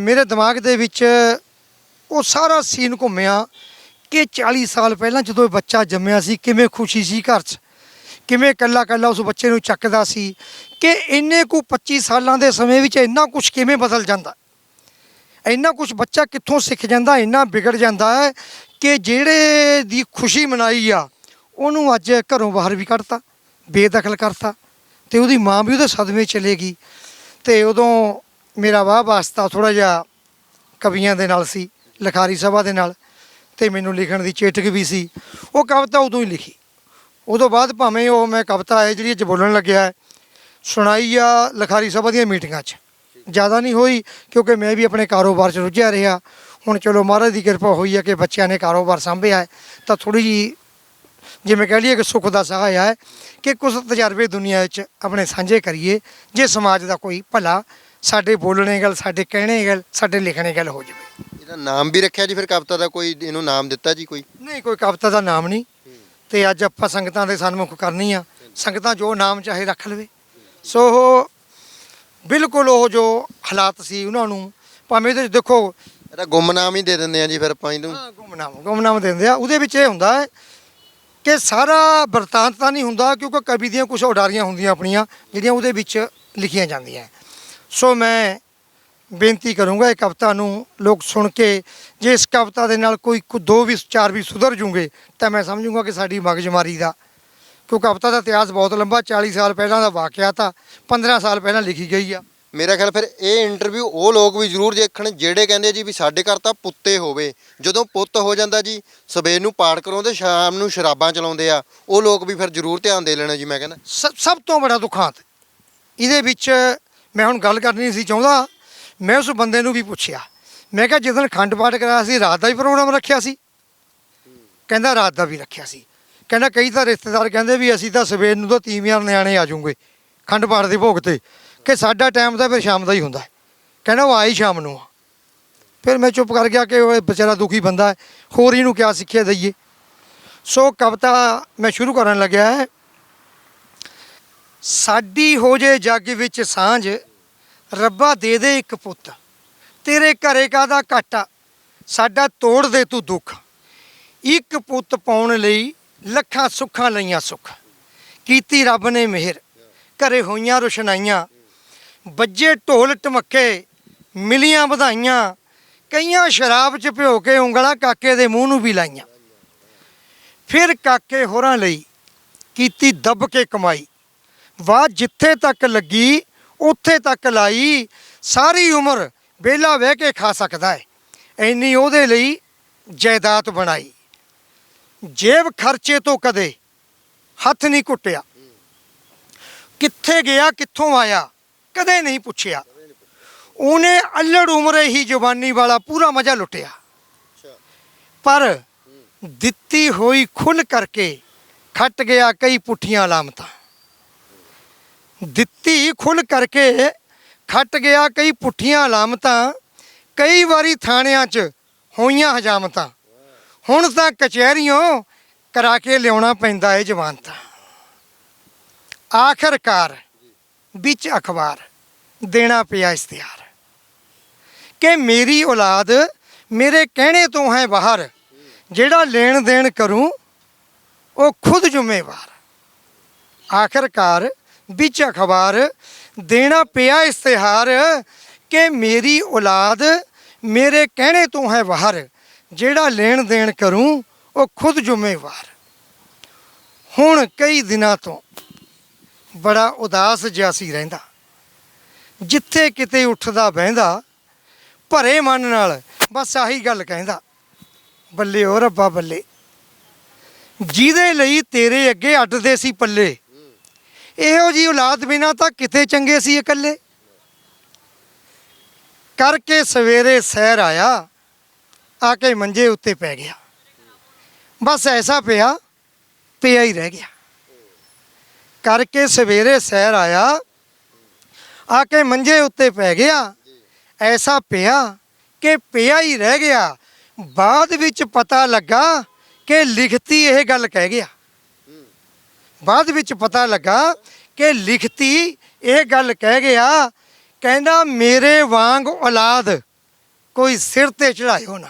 Speaker 2: ਮੇਰੇ ਦਿਮਾਗ ਦੇ ਵਿੱਚ ਉਹ ਸਾਰਾ ਸੀਨ ਘੁੰਮਿਆ ਕਿ 40 ਸਾਲ ਪਹਿਲਾਂ ਜਦੋਂ ਇਹ ਬੱਚਾ ਜੰਮਿਆ ਸੀ, ਕਿਵੇਂ ਖੁਸ਼ੀ ਸੀ ਘਰ 'ਚ? ਕਿਵੇਂ ਕੱਲਾ ਕੱਲਾ ਉਸ ਬੱਚੇ ਨੂੰ ਚੱਕਦਾ ਸੀ? ਕਿ ਇੰਨੇ ਕੁ 25 ਸਾਲਾਂ ਦੇ ਸਮੇਂ ਵਿੱਚ ਇੰਨਾ ਕੁਝ ਕਿਵੇਂ ਬਦਲ ਜਾਂਦਾ? ਇੰਨਾ ਕੁਝ ਬੱਚਾ ਕਿੱਥੋਂ ਸਿੱਖ ਜਾਂਦਾ, ਇੰਨਾ ਵਿਗੜ ਜਾਂਦਾ ਹੈ ਕਿ ਜਿਹੜੇ ਦੀ ਖੁਸ਼ੀ ਮਨਾਈ ਆ, ਉਹਨੂੰ ਅੱਜ ਘਰੋਂ ਬਾਹਰ ਵੀ ਕੱਢਤਾ, ਬੇਦਖਲ ਕਰਤਾ ਤੇ ਉਹਦੀ ਮਾਂ ਵੀ ਉਹਦੇ ਸਦਮੇ ਚਲੇ ਗਈ ਤੇ ਉਦੋਂ ਮੇਰਾ ਵਾਹ ਵਾਸਤਾ ਥੋੜਾ ਜਿਹਾ ਕਵੀਆਂ ਦੇ ਨਾਲ ਸੀ, ਲਿਖਾਰੀ ਸਭਾ ਦੇ ਨਾਲ ਤੇ ਮੈਨੂੰ ਲਿਖਣ ਦੀ ਚੇਟਕ ਵੀ ਸੀ। ਉਹ ਕਵਿਤਾ ਉਦੋਂ ਹੀ ਲਿਖੀ। ਉਦੋਂ ਬਾਅਦ ਭਾਵੇਂ ਉਹ ਮੈਂ ਕਵਿਤਾ ਹੈ ਜਿਹੜੀ ਅੱਜ ਬੋਲਣ ਲੱਗਿਆ ਸੁਣਾਈ ਆ ਲਿਖਾਰੀ ਸਭਾ ਦੀਆਂ ਮੀਟਿੰਗਾਂ 'ਚ। ਜ਼ਿਆਦਾ ਨਹੀਂ ਹੋਈ ਕਿਉਂਕਿ ਮੈਂ ਵੀ ਆਪਣੇ ਕਾਰੋਬਾਰ 'ਚ ਰੁੱਝਿਆ ਰਿਹਾ। ਹੁਣ ਚਲੋ ਮਹਾਰਾਜ ਦੀ ਕਿਰਪਾ ਹੋਈ ਹੈ ਕਿ ਬੱਚਿਆਂ ਨੇ ਕਾਰੋਬਾਰ ਸੰਭਿਆ ਹੈ, ਤਾਂ ਥੋੜੀ ਜੀ ਜਿਵੇਂ ਕਹਿ ਲਈਏ ਕਿ ਸੁੱਖ ਦਾ ਸਹਾਇਆ ਹੈ ਕਿ ਕੁਝ ਤਜਰਬੇ ਦੁਨੀਆ 'ਚ ਆਪਣੇ ਸਾਂਝੇ ਕਰੀਏ, ਜੇ ਸਮਾਜ ਦਾ ਕੋਈ ਭਲਾ ਸਾਡੇ ਬੋਲਣੇ ਗੱਲ ਸਾਡੇ ਕਹਿਣੇ ਗੱਲ ਸਾਡੇ ਲਿਖਣੇ ਗੱਲ ਹੋ ਜਾਵੇ।
Speaker 1: ਇਹਦਾ ਨਾਮ ਵੀ ਰੱਖਿਆ ਜੀ ਫਿਰ ਕਵਿਤਾ ਦਾ ਕੋਈ ਇਹਨੂੰ ਨਾਮ ਦਿੱਤਾ ਜੀ ਕੋਈ?
Speaker 2: ਨਹੀਂ ਕੋਈ ਕਵਿਤਾ ਦਾ ਨਾਮ ਨਹੀਂ। ਤੇ ਅੱਜ ਆਪਾਂ ਸੰਗਤਾਂ ਦੇ ਸਨਮੁਖ ਕਰਨੀ ਆ। ਸੰਗਤਾਂ ਜੋ ਨਾਮ ਚਾਹੇ ਰੱਖ ਲਵੇ। ਸੋ ਉਹ ਬਿਲਕੁਲ ਉਹ ਜੋ ਹਾਲਾਤ ਸੀ ਉਹਨਾਂ ਨੂੰ ਭਾਵੇਂ ਇਹਦੇ 'ਚ ਦੇਖੋ
Speaker 1: ਇਹਦਾ ਗੁੰਮਨਾਮ ਹੀ ਦੇ ਦਿੰਦੇ ਆ ਜੀ ਫਿਰ ਆਪਾਂ ਇਹਨੂੰ।
Speaker 2: ਹਾਂ ਗੁੰਮਨਾਮ ਗੁੰਮਨਾਮ ਦਿੰਦੇ ਆ। ਉਹਦੇ ਵਿੱਚ ਇਹ ਹੁੰਦਾ ਹੈ ਕਿ ਸਾਰਾ ਵਰਤਾਂਤ ਤਾਂ ਨਹੀਂ ਹੁੰਦਾ ਕਿਉਂਕਿ ਕਵੀ ਦੀਆਂ ਕੁਝ ਉਡਾਰੀਆਂ ਹੁੰਦੀਆਂ ਆਪਣੀਆਂ ਜਿਹੜੀਆਂ ਉਹਦੇ ਵਿੱਚ ਲਿਖੀਆਂ ਜਾਂਦੀਆਂ। ਸੋ ਮੈਂ ਬੇਨਤੀ ਕਰੂੰਗਾ ਇਹ ਕਵਿਤਾ ਨੂੰ ਲੋਕ ਸੁਣ ਕੇ ਜੇ ਇਸ ਕਵਿਤਾ ਦੇ ਨਾਲ ਕੋਈ ਦੋ ਵੀ ਚਾਰ ਵੀ ਸੁਧਰ ਜੂਗੇ ਤਾਂ ਮੈਂ ਸਮਝੂੰਗਾ ਕਿ ਸਾਡੀ ਮਗਜਮਾਰੀ ਦਾ। ਕਿਉਂਕਿ ਕਵਿਤਾ ਦਾ ਇਤਿਹਾਸ ਬਹੁਤ ਲੰਬਾ 40 ਸਾਲ ਪਹਿਲਾਂ ਦਾ ਵਾਕਿਆ ਤਾਂ 15 ਸਾਲ ਪਹਿਲਾਂ ਲਿਖੀ ਗਈ ਆ।
Speaker 1: ਮੇਰਾ ਖਿਆਲ ਫਿਰ ਇਹ ਇੰਟਰਵਿਊ ਉਹ ਲੋਕ ਵੀ ਜ਼ਰੂਰ ਦੇਖਣ ਜਿਹੜੇ ਕਹਿੰਦੇ ਜੀ ਵੀ ਸਾਡੇ ਘਰ ਤਾਂ ਪੁੱਤੇ ਹੋਵੇ। ਜਦੋਂ ਪੁੱਤ ਹੋ ਜਾਂਦਾ ਜੀ ਸਵੇਰ ਨੂੰ ਪਾਠ ਕਰਾਉਂਦੇ ਸ਼ਾਮ ਨੂੰ ਸ਼ਰਾਬਾਂ ਚਲਾਉਂਦੇ ਆ ਉਹ ਲੋਕ ਵੀ ਫਿਰ ਜ਼ਰੂਰ ਧਿਆਨ ਦੇ ਲੈਣਾ ਜੀ ਮੈਂ ਕਹਿੰਦਾ।
Speaker 2: ਸਭ ਤੋਂ ਬੜਾ ਦੁਖਾਂਤ। ਇਹਦੇ ਵਿੱਚ ਮੈਂ ਹੁਣ ਗੱਲ ਕਰਨੀ ਸੀ ਚਾਹੁੰਦਾ, ਮੈਂ ਉਸ ਬੰਦੇ ਨੂੰ ਵੀ ਪੁੱਛਿਆ। ਮੈਂ ਕਿਹਾ ਜਿਸ ਦਿਨ ਖੰਡ ਪਾਠ ਕਰਾਇਆ ਸੀ, ਰਾਤ ਦਾ ਵੀ ਪ੍ਰੋਗਰਾਮ ਰੱਖਿਆ ਸੀ? ਕਹਿੰਦਾ ਰਾਤ ਦਾ ਵੀ ਰੱਖਿਆ ਸੀ। ਕਹਿੰਦਾ ਕਈ ਤਾਂ ਰਿਸ਼ਤੇਦਾਰ ਕਹਿੰਦੇ ਵੀ ਅਸੀਂ ਤਾਂ ਸਵੇਰ ਨੂੰ ਤਾਂ ਤੀਵੀਆਂ ਨਿਆਣੇ ਆ ਜਾਊਂਗੇ ਖੰਡ ਪਾਠ ਦੇ ਭੋਗ ਤੇ। ਕਿ ਸਾਡਾ ਟਾਈਮ ਤਾਂ ਫਿਰ ਸ਼ਾਮ ਦਾ ਹੀ ਹੁੰਦਾ। ਕਹਿੰਦਾ ਉਹ ਆਈ ਸ਼ਾਮ ਨੂੰ ਆ। ਫਿਰ ਮੈਂ ਚੁੱਪ ਕਰ ਗਿਆ ਕਿ ਉਹ ਵਿਚਾਰਾ ਦੁਖੀ ਬੰਦਾ ਹੈ, ਹੋਰ ਇਹਨੂੰ ਕਿਆ ਸਿੱਖਿਆ ਦਈਏ? ਸੋ ਕਵਿਤਾ ਮੈਂ ਸ਼ੁਰੂ ਕਰਨ ਲੱਗਿਆ ਹੈ। ਸਾਡੀ ਹੋ ਜੇ ਜੱਗ ਵਿੱਚ ਸਾਂਝ, ਰੱਬਾ ਦੇ ਦੇ ਇੱਕ ਪੁੱਤ। ਤੇਰੇ ਘਰੇ ਕਾਦਾ ਘਾਟਾ? ਸਾਡਾ ਤੋੜ ਦੇ ਤੂੰ ਦੁੱਖ। ਇੱਕ ਪੁੱਤ ਪਾਉਣ ਲਈ ਲੱਖਾਂ ਸੁੱਖਾਂ ਲਈਆਂ ਸੁੱਖ। ਕੀਤੀ ਰੱਬ ਨੇ ਮਿਹਰ। ਘਰੇ ਹੋਈਆਂ ਰੁਸ਼ਨਾਈਆਂ। ਵੱਜੇ ਢੋਲ ਟਮੱਕੇ ਮਿਲੀਆਂ ਵਧਾਈਆਂ। ਕਈਆਂ ਸ਼ਰਾਬ ਚ ਭਿਓ ਕੇ ਉਂਗਲਾਂ ਕਾਕੇ ਦੇ ਮੂੰਹ ਨੂੰ ਵੀ ਲਾਈਆਂ। ਫਿਰ ਕਾਕੇ ਹੋਰਾਂ ਲਈ ਕੀਤੀ ਦੱਬ ਕੇ ਕਮਾਈ। ਵਾਹ ਜਿੱਥੇ ਤੱਕ ਲੱਗੀ, ਉੱਥੇ ਤੱਕ ਲਾਈ, ਸਾਰੀ ਉਮਰ ਵਿਹਲਾ ਬਹਿ ਕੇ ਖਾ ਸਕਦਾ ਹੈ। ਇੰਨੀ ਉਹਦੇ ਲਈ ਜਾਇਦਾਦ ਬਣਾਈ। ਜੇਬ ਖਰਚੇ ਤੋਂ ਕਦੇ ਹੱਥ ਨਹੀਂ ਕੁੱਟਿਆ। ਕਿੱਥੇ ਗਿਆ, ਕਿੱਥੋਂ ਆਇਆ, ਕਦੇ ਨਹੀਂ ਪੁੱਛਿਆ। ਉਹਨੇ ਅਲੜ ਉਮਰੇ ਹੀ ਜਵਾਨੀ ਵਾਲਾ ਪੂਰਾ ਮਜ਼ਾ ਲੁੱਟਿਆ। ਪਰ ਦਿੱਤੀ ਹੋਈ ਖੁੱਲ ਕਰਕੇ ਖੱਟ ਗਿਆ ਕਈ ਪੁੱਠੀਆਂ ਲਾਮਤਾਂ। ਦਿੱਤੀ ਖੁੱਲ ਕਰਕੇ ਖੱਟ ਗਿਆ ਕਈ ਪੁੱਠੀਆਂ ਲਾਮਤਾਂ, ਕਈ ਵਾਰੀ ਥਾਣਿਆਂ 'ਚ ਹੋਈਆਂ ਹਜਾਮਤਾਂ। ਹੁਣ ਤਾਂ ਕਚਹਿਰੀਆਂ ਕਰਾ ਕੇ ਲਿਆਉਣਾ ਪੈਂਦਾ ਏ ਜਵਾਨਤਾ ਆਖਰਕਾਰ ਵਿੱਚ ਅਖਬਾਰ ਦੇਣਾ ਪਿਆ ਇਸ਼ਤਿਹਾਰ। ਕਿ ਮੇਰੀ ਔਲਾਦ ਮੇਰੇ ਕਹਿਣੇ ਤੋਂ ਹੈ ਬਾਹਰ, ਜਿਹੜਾ ਲੈਣ ਦੇਣ ਕਰੂੰ, ਉਹ ਖੁਦ ਜ਼ਿੰਮੇਵਾਰ। ਆਖਰਕਾਰ ਵਿੱਚ ਅਖਬਾਰ, ਦੇਣਾ ਪਿਆ ਇਸ਼ਤਿਹਾਰ ਕਿ ਮੇਰੀ ਔਲਾਦ ਮੇਰੇ ਕਹਿਣੇ ਤੋਂ ਹੈ ਬਾਹਰ ਜਿਹੜਾ ਲੈਣ ਦੇਣ ਕਰੂੰ, ਉਹ ਖੁਦ ਜ਼ਿੰਮੇਵਾਰ। ਹੁਣ ਕਈ ਦਿਨਾਂ ਤੋਂ ਬੜਾ ਉਦਾਸ ਜਿਹਾ ਸੀ ਰਹਿੰਦਾ। ਜਿੱਥੇ ਕਿਤੇ ਉੱਠਦਾ ਬਹਿੰਦਾ, ਭਰੇ ਮਨ ਨਾਲ ਬਸ ਆਹੀ ਗੱਲ ਕਹਿੰਦਾ, ਬੱਲੇ ਓ ਰੱਬਾ ਬੱਲੇ। ਜਿਹਦੇ ਲਈ ਤੇਰੇ ਅੱਗੇ ਅੱਡਦੇ ਸੀ ਪੱਲੇ ਇਹੋ ਜੀ ਔਲਾਦ ਬਿਨਾ ਤਾਂ ਕਿਤੇ ਚੰਗੇ ਸੀ ਇਕੱਲੇ? ਕਰਕੇ ਸਵੇਰੇ ਸੈਰ ਆਇਆ, ਆ ਕੇ ਮੰਜੇ ਉੱਤੇ ਪੈ ਗਿਆ। ਬਸ ਐਸਾ ਪਿਆ ਪਿਆ ਹੀ ਰਹਿ ਗਿਆ। ਕਰਕੇ ਸਵੇਰੇ ਸੈਰ ਆਇਆ, ਆ ਕੇ ਮੰਜੇ ਉੱਤੇ ਪੈ ਗਿਆ। ਐਸਾ ਪਿਆ ਕਿ ਪਿਆ ਹੀ ਰਹਿ ਗਿਆ। ਬਾਅਦ ਵਿੱਚ ਪਤਾ ਲੱਗਾ ਕਿ ਲਿਖਤੀ ਇਹ ਗੱਲ ਕਹਿ ਗਿਆ। ਬਾਅਦ ਵਿੱਚ ਪਤਾ ਲੱਗਾ ਕਿ ਲਿਖਤੀ ਇਹ ਗੱਲ ਕਹਿ ਗਿਆ, ਕਹਿੰਦਾ, ਮੇਰੇ ਵਾਂਗ ਔਲਾਦ, ਕੋਈ ਸਿਰ ਤੇ ਚੜਾਇਓ ਨਾ।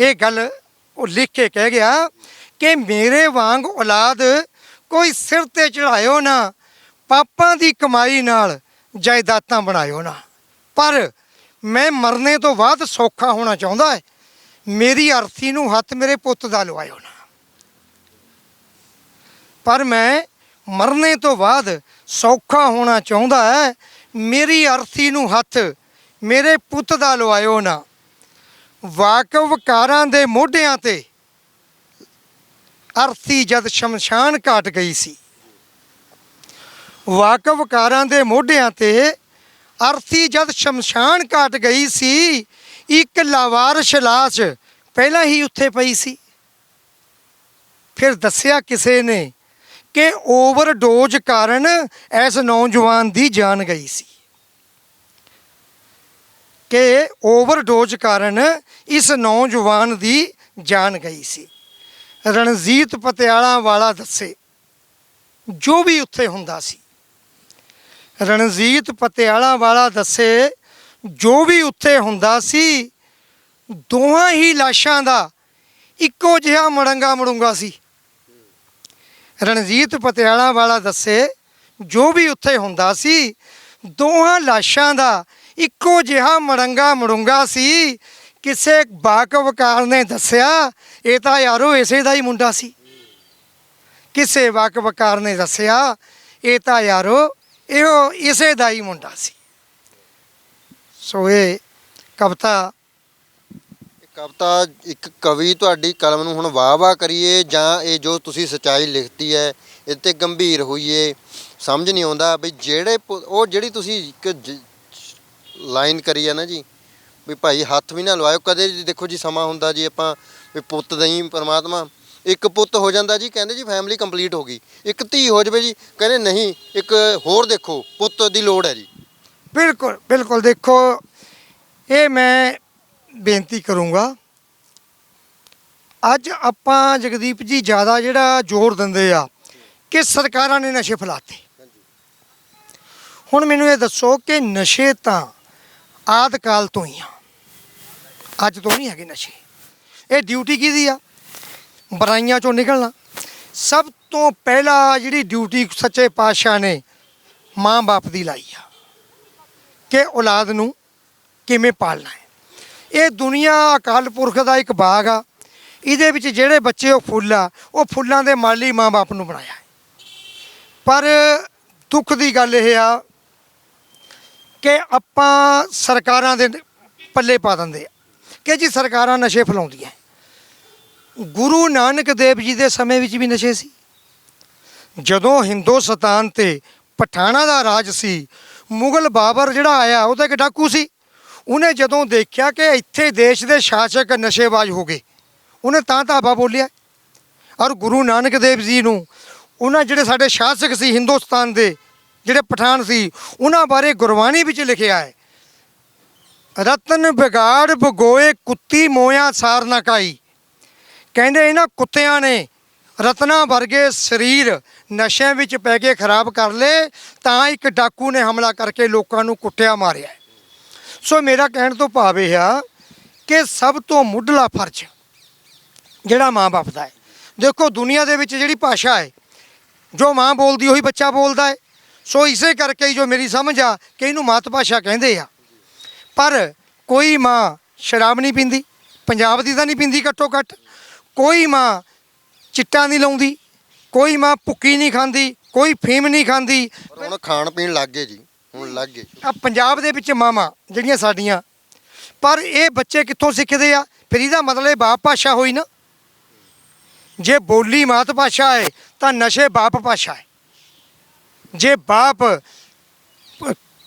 Speaker 2: ਇਹ ਗੱਲ ਉਹ ਲਿਖ ਕੇ ਕਹਿ ਗਿਆ ਕਿ ਮੇਰੇ ਵਾਂਗ ਔਲਾਦ, ਕੋਈ ਸਿਰ ਤੇ ਚੜਾਇਓ ਨਾ, ਪਾਪਾਂ ਦੀ ਕਮਾਈ ਨਾਲ ਜਾਇਦਾਦਾਂ ਬਣਾਇਓ ਨਾ। ਪਰ ਮੈਂ ਮਰਨੇ ਤੋਂ ਬਾਅਦ ਸੌਖਾ ਹੋਣਾ ਚਾਹੁੰਦਾ ਹੈ। ਮੇਰੀ ਅਰਥੀ ਨੂੰ ਹੱਥ ਮੇਰੇ ਪੁੱਤ ਦਾ ਲਵਾਇਓ ਨਾ। ਪਰ ਮੈਂ ਮਰਨੇ ਤੋਂ ਬਾਅਦ ਸੌਖਾ ਹੋਣਾ ਚਾਹੁੰਦਾ ਹੈ ਮੇਰੀ ਅਰਥੀ ਨੂੰ ਹੱਥ ਮੇਰੇ ਪੁੱਤ ਦਾ ਲਵਾਇਓ ਨਾ। ਵਾਕਵਕਾਰਾਂ ਦੇ ਮੋਢਿਆਂ ਤੇ ਅਰਥੀ ਜਦ ਸ਼ਮਸ਼ਾਨ ਘਾਟ ਗਈ ਸੀ। ਵਾਕਵਕਾਰਾਂ ਦੇ ਮੋਢਿਆਂ ਤੇ ਅਰਥੀ ਜਦ ਸ਼ਮਸ਼ਾਨ ਘਾਟ ਗਈ ਸੀ, ਇੱਕ ਲਾਵਾਰਸ਼ ਲਾਸ਼ ਪਹਿਲਾਂ ਹੀ ਉੱਥੇ ਪਈ ਸੀ। ਫਿਰ ਦੱਸਿਆ ਕਿਸੇ ਨੇ ਕਿ ਓਵਰਡੋਜ਼ ਕਾਰਨ ਇਸ ਨੌਜਵਾਨ ਦੀ ਜਾਨ ਗਈ ਸੀ। ਕਿ ਓਵਰਡੋਜ਼ ਕਾਰਨ ਇਸ ਨੌਜਵਾਨ ਦੀ ਜਾਨ ਗਈ ਸੀ। ਰਣਜੀਤ ਪਟਿਆਲਾ ਵਾਲਾ ਦੱਸੇ, ਜੋ ਵੀ ਉੱਥੇ ਹੁੰਦਾ ਸੀ। ਰਣਜੀਤ ਪਟਿਆਲਾ ਵਾਲਾ ਦੱਸੇ, ਜੋ ਵੀ ਉੱਥੇ ਹੁੰਦਾ ਸੀ, ਦੋਹਾਂ ਹੀ ਲਾਸ਼ਾਂ ਦਾ ਇੱਕੋ ਜਿਹਾ ਮੜੰਗਾ ਮੜੂੰਗਾ ਸੀ। ਰਣਜੀਤ ਪਟਿਆਲਾ ਵਾਲਾ ਦੱਸੇ, ਜੋ ਵੀ ਉੱਥੇ ਹੁੰਦਾ ਸੀ, ਦੋਹਾਂ ਲਾਸ਼ਾਂ ਦਾ ਇੱਕੋ ਜਿਹਾ ਮੜੰਗਾ ਮੜੂੰਗਾ ਸੀ। ਕਿਸੇ ਵਾਕਵਕਾਰ ਨੇ ਦੱਸਿਆ, ਇਹ ਤਾਂ ਯਾਰੋ ਇਸੇ ਦਾ ਹੀ ਮੁੰਡਾ ਸੀ। ਕਿਸੇ ਵਾਕਵਕਾਰ ਨੇ ਦੱਸਿਆ, ਇਹ ਤਾਂ ਯਾਰੋ ਇਹੋ ਇਸੇ ਦਾ ਹੀ ਮੁੰਡਾ ਸੀ। ਸੋ ਇਹ ਕਵਿਤਾ
Speaker 1: ਕਵਿਤਾ, ਇੱਕ ਕਵੀ ਤੁਹਾਡੀ ਕਲਮ ਨੂੰ ਹੁਣ ਵਾਹ-ਵਾਹ ਕਰੀਏ ਜਾਂ ਇਹ ਜੋ ਤੁਸੀਂ ਸਚਾਈ ਲਿਖਤੀ ਹੈ ਇਹ ਤੇ ਗੰਭੀਰ ਹੋਈਏ, ਸਮਝ ਨਹੀਂ ਆਉਂਦਾ ਵੀ ਜਿਹੜੇ ਪੁ- ਉਹ ਜਿਹੜੀ ਤੁਸੀਂ ਇੱਕ ਲਾਈਨ ਕਰੀ ਹੈ ਨਾ ਜੀ, ਵੀ ਭਾਈ ਹੱਥ ਵੀ ਨਾ ਲਵਾਇਓ, ਕਦੇ ਜੀ ਦੇਖੋ ਜੀ ਸਮਾਂ ਹੁੰਦਾ ਜੀ ਆਪਾਂ ਵੀ ਪੁੱਤ ਦਈ ਪਰਮਾਤਮਾ, ਇੱਕ ਪੁੱਤ ਹੋ ਜਾਂਦਾ ਜੀ, ਕਹਿੰਦੇ ਜੀ ਫੈਮਿਲੀ ਕੰਪਲੀਟ ਹੋ ਗਈ, ਇੱਕ ਧੀ ਹੋ ਜਾਵੇ ਜੀ, ਕਹਿੰਦੇ ਨਹੀਂ, ਇੱਕ ਹੋਰ ਦੇਖੋ, ਪੁੱਤ ਦੀ ਲੋੜ ਹੈ ਜੀ।
Speaker 2: ਬਿਲਕੁਲ ਬਿਲਕੁਲ ਦੇਖੋ, ਇਹ ਮੈਂ ਬੇਨਤੀ ਕਰੂੰਗਾ। ਅੱਜ ਆਪਾਂ ਜਗਦੀਪ ਜੀ ਜ਼ਿਆਦਾ ਜਿਹੜਾ ਜ਼ੋਰ ਦਿੰਦੇ ਆ ਕਿ ਸਰਕਾਰਾਂ ਨੇ ਨਸ਼ੇ ਫੈਲਾਤੇ। ਹੁਣ ਮੈਨੂੰ ਇਹ ਦੱਸੋ ਕਿ ਨਸ਼ੇ ਤਾਂ ਆਦ ਕਾਲ ਤੋਂ ਹੀ ਆ। ਅੱਜ ਤੋਂ ਨਹੀਂ ਹੈਗੇ ਨਸ਼ੇ। ਇਹ ਡਿਊਟੀ ਕਿਹਦੀ ਆ? ਬੁਰਾਈਆਂ ਚੋਂ ਨਿਕਲਣਾ। ਸਭ ਤੋਂ ਪਹਿਲਾਂ ਜਿਹੜੀ ਡਿਊਟੀ ਸੱਚੇ ਪਾਤਸ਼ਾਹ ਨੇ ਮਾਂ-ਬਾਪ ਦੀ ਲਾਈ ਆ। ਕਿ ਔਲਾਦ ਨੂੰ ਕਿਵੇਂ ਪਾਲਣਾ ਹੈ? ਇਹ ਦੁਨੀਆ ਅਕਾਲ ਪੁਰਖ ਦਾ ਇੱਕ ਬਾਗ ਆ। ਇਹਦੇ ਵਿੱਚ ਜਿਹੜੇ ਬੱਚੇ ਉਹ ਫੁੱਲ ਆ, ਉਹ ਫੁੱਲਾਂ ਦੇ ਮਾਲੀ ਮਾਂ-ਬਾਪ ਨੂੰ ਬਣਾਇਆ ਪਰ ਦੁੱਖ ਦੀ ਗੱਲ ਇਹ ਆ ਕਿ ਆਪਾਂ ਸਰਕਾਰਾਂ ਦੇ ਪੱਲੇ ਪਾ ਦਿੰਦੇ ਆ, ਕਿ ਜੀ ਸਰਕਾਰਾਂ ਨਸ਼ੇ ਫੈਲਾਉਂਦੀਆਂ ਗੁਰੂ ਨਾਨਕ ਦੇਵ ਜੀ ਦੇ ਸਮੇਂ ਵਿੱਚ ਵੀ ਨਸ਼ੇ ਸੀ। ਜਦੋਂ ਹਿੰਦੁਸਤਾਨ ਤੇ ਪਠਾਣਾ ਦਾ ਰਾਜ ਸੀ, ਮੁਗਲ ਬਾਬਰ ਜਿਹੜਾ ਆਇਆ ਉਹ ਤਾਂ ਇੱਕ ਡਾਕੂ ਸੀ। ਉਹਨੇ ਜਦੋਂ ਦੇਖਿਆ ਕਿ ਇੱਥੇ ਦੇਸ਼ ਦੇ ਸ਼ਾਸਕ ਨਸ਼ੇਬਾਜ਼ ਹੋ ਗਏ, ਉਹਨੇ ਤਾਂ ਧਾਬਾ ਬੋਲਿਆ। ਔਰ ਗੁਰੂ ਨਾਨਕ ਦੇਵ ਜੀ ਨੂੰ, ਉਹਨਾਂ ਜਿਹੜੇ ਸਾਡੇ ਸ਼ਾਸਕ ਸੀ ਹਿੰਦੁਸਤਾਨ ਦੇ, ਜਿਹੜੇ ਪਠਾਨ ਸੀ, ਉਹਨਾਂ ਬਾਰੇ ਗੁਰਬਾਣੀ ਵਿੱਚ ਲਿਖਿਆ ਹੈ, ਰਤਨ ਵਿਗਾੜ ਬਗੋਏ ਕੁੱਤੀ ਮੋਇਆ ਸਾਰ ਨਾ ਕਾਈ। ਕਹਿੰਦੇ ਇਹਨਾਂ ਕੁੱਤਿਆਂ ਨੇ ਰਤਨਾ ਵਰਗੇ ਸਰੀਰ ਨਸ਼ਿਆਂ ਵਿੱਚ ਪੈ ਕੇ ਖਰਾਬ ਕਰ ਲਏ, ਤਾਂ ਇੱਕ ਡਾਕੂ ਨੇ ਹਮਲਾ ਕਰਕੇ ਲੋਕਾਂ ਨੂੰ ਕੁੱਟਿਆ ਮਾਰਿਆ ਸੋ ਮੇਰਾ ਕਹਿਣ ਤੋਂ ਭਾਵ ਇਹ ਆ ਕਿ ਸਭ ਤੋਂ ਮੁੱਢਲਾ ਫਰਜ਼ ਜਿਹੜਾ ਮਾਂ-ਬਾਪ ਦਾ ਹੈ। ਦੇਖੋ, ਦੁਨੀਆ ਦੇ ਵਿੱਚ ਜਿਹੜੀ ਭਾਸ਼ਾ ਹੈ, ਜੋ ਮਾਂ ਬੋਲਦੀ, ਉਹੀ ਬੱਚਾ ਬੋਲਦਾ ਹੈ। ਸੋ ਇਸੇ ਕਰਕੇ ਜੋ ਮੇਰੀ ਸਮਝ ਆ ਕਿ ਇਹਨੂੰ ਮਾਤ ਭਾਸ਼ਾ ਕਹਿੰਦੇ ਆ। ਪਰ ਕੋਈ ਮਾਂ ਸ਼ਰਾਬ ਨਹੀਂ ਪੀਂਦੀ, ਪੰਜਾਬ ਦੀ ਤਾਂ ਨਹੀਂ ਪੀਂਦੀ ਘੱਟੋ ਘੱਟ। ਕੋਈ ਮਾਂ ਚਿੱਟਾ ਨਹੀਂ ਲਾਉਂਦੀ, ਕੋਈ ਮਾਂ ਭੁੱਕੀ ਨਹੀਂ ਖਾਂਦੀ, ਕੋਈ ਫੀਮ ਨਹੀਂ ਖਾਂਦੀ।
Speaker 1: ਪਰ ਹੁਣ ਖਾਣ ਪੀਣ ਲੱਗ ਗਏ ਜੀ। ਹੁਣ ਲੱਗ ਗਏ।
Speaker 2: ਆ ਪੰਜਾਬ ਦੇ ਵਿੱਚ ਮਾਵਾਂ ਜਿਹੜੀਆਂ ਸਾਡੀਆਂ ਪਰ ਇਹ ਬੱਚੇ ਕਿੱਥੋਂ ਸਿੱਖਦੇ ਆ? ਫਿਰ ਇਹਦਾ ਮਤਲਬ ਇਹ ਬਾਪ ਭਾਸ਼ਾ ਹੋਈ ਨਾ। ਜੇ ਬੋਲੀ ਮਾਤ ਭਾਸ਼ਾ ਹੈ ਤਾਂ ਨਸ਼ੇ ਬਾਪ ਭਾਸ਼ਾ ਹੈ। ਜੇ ਬਾਪ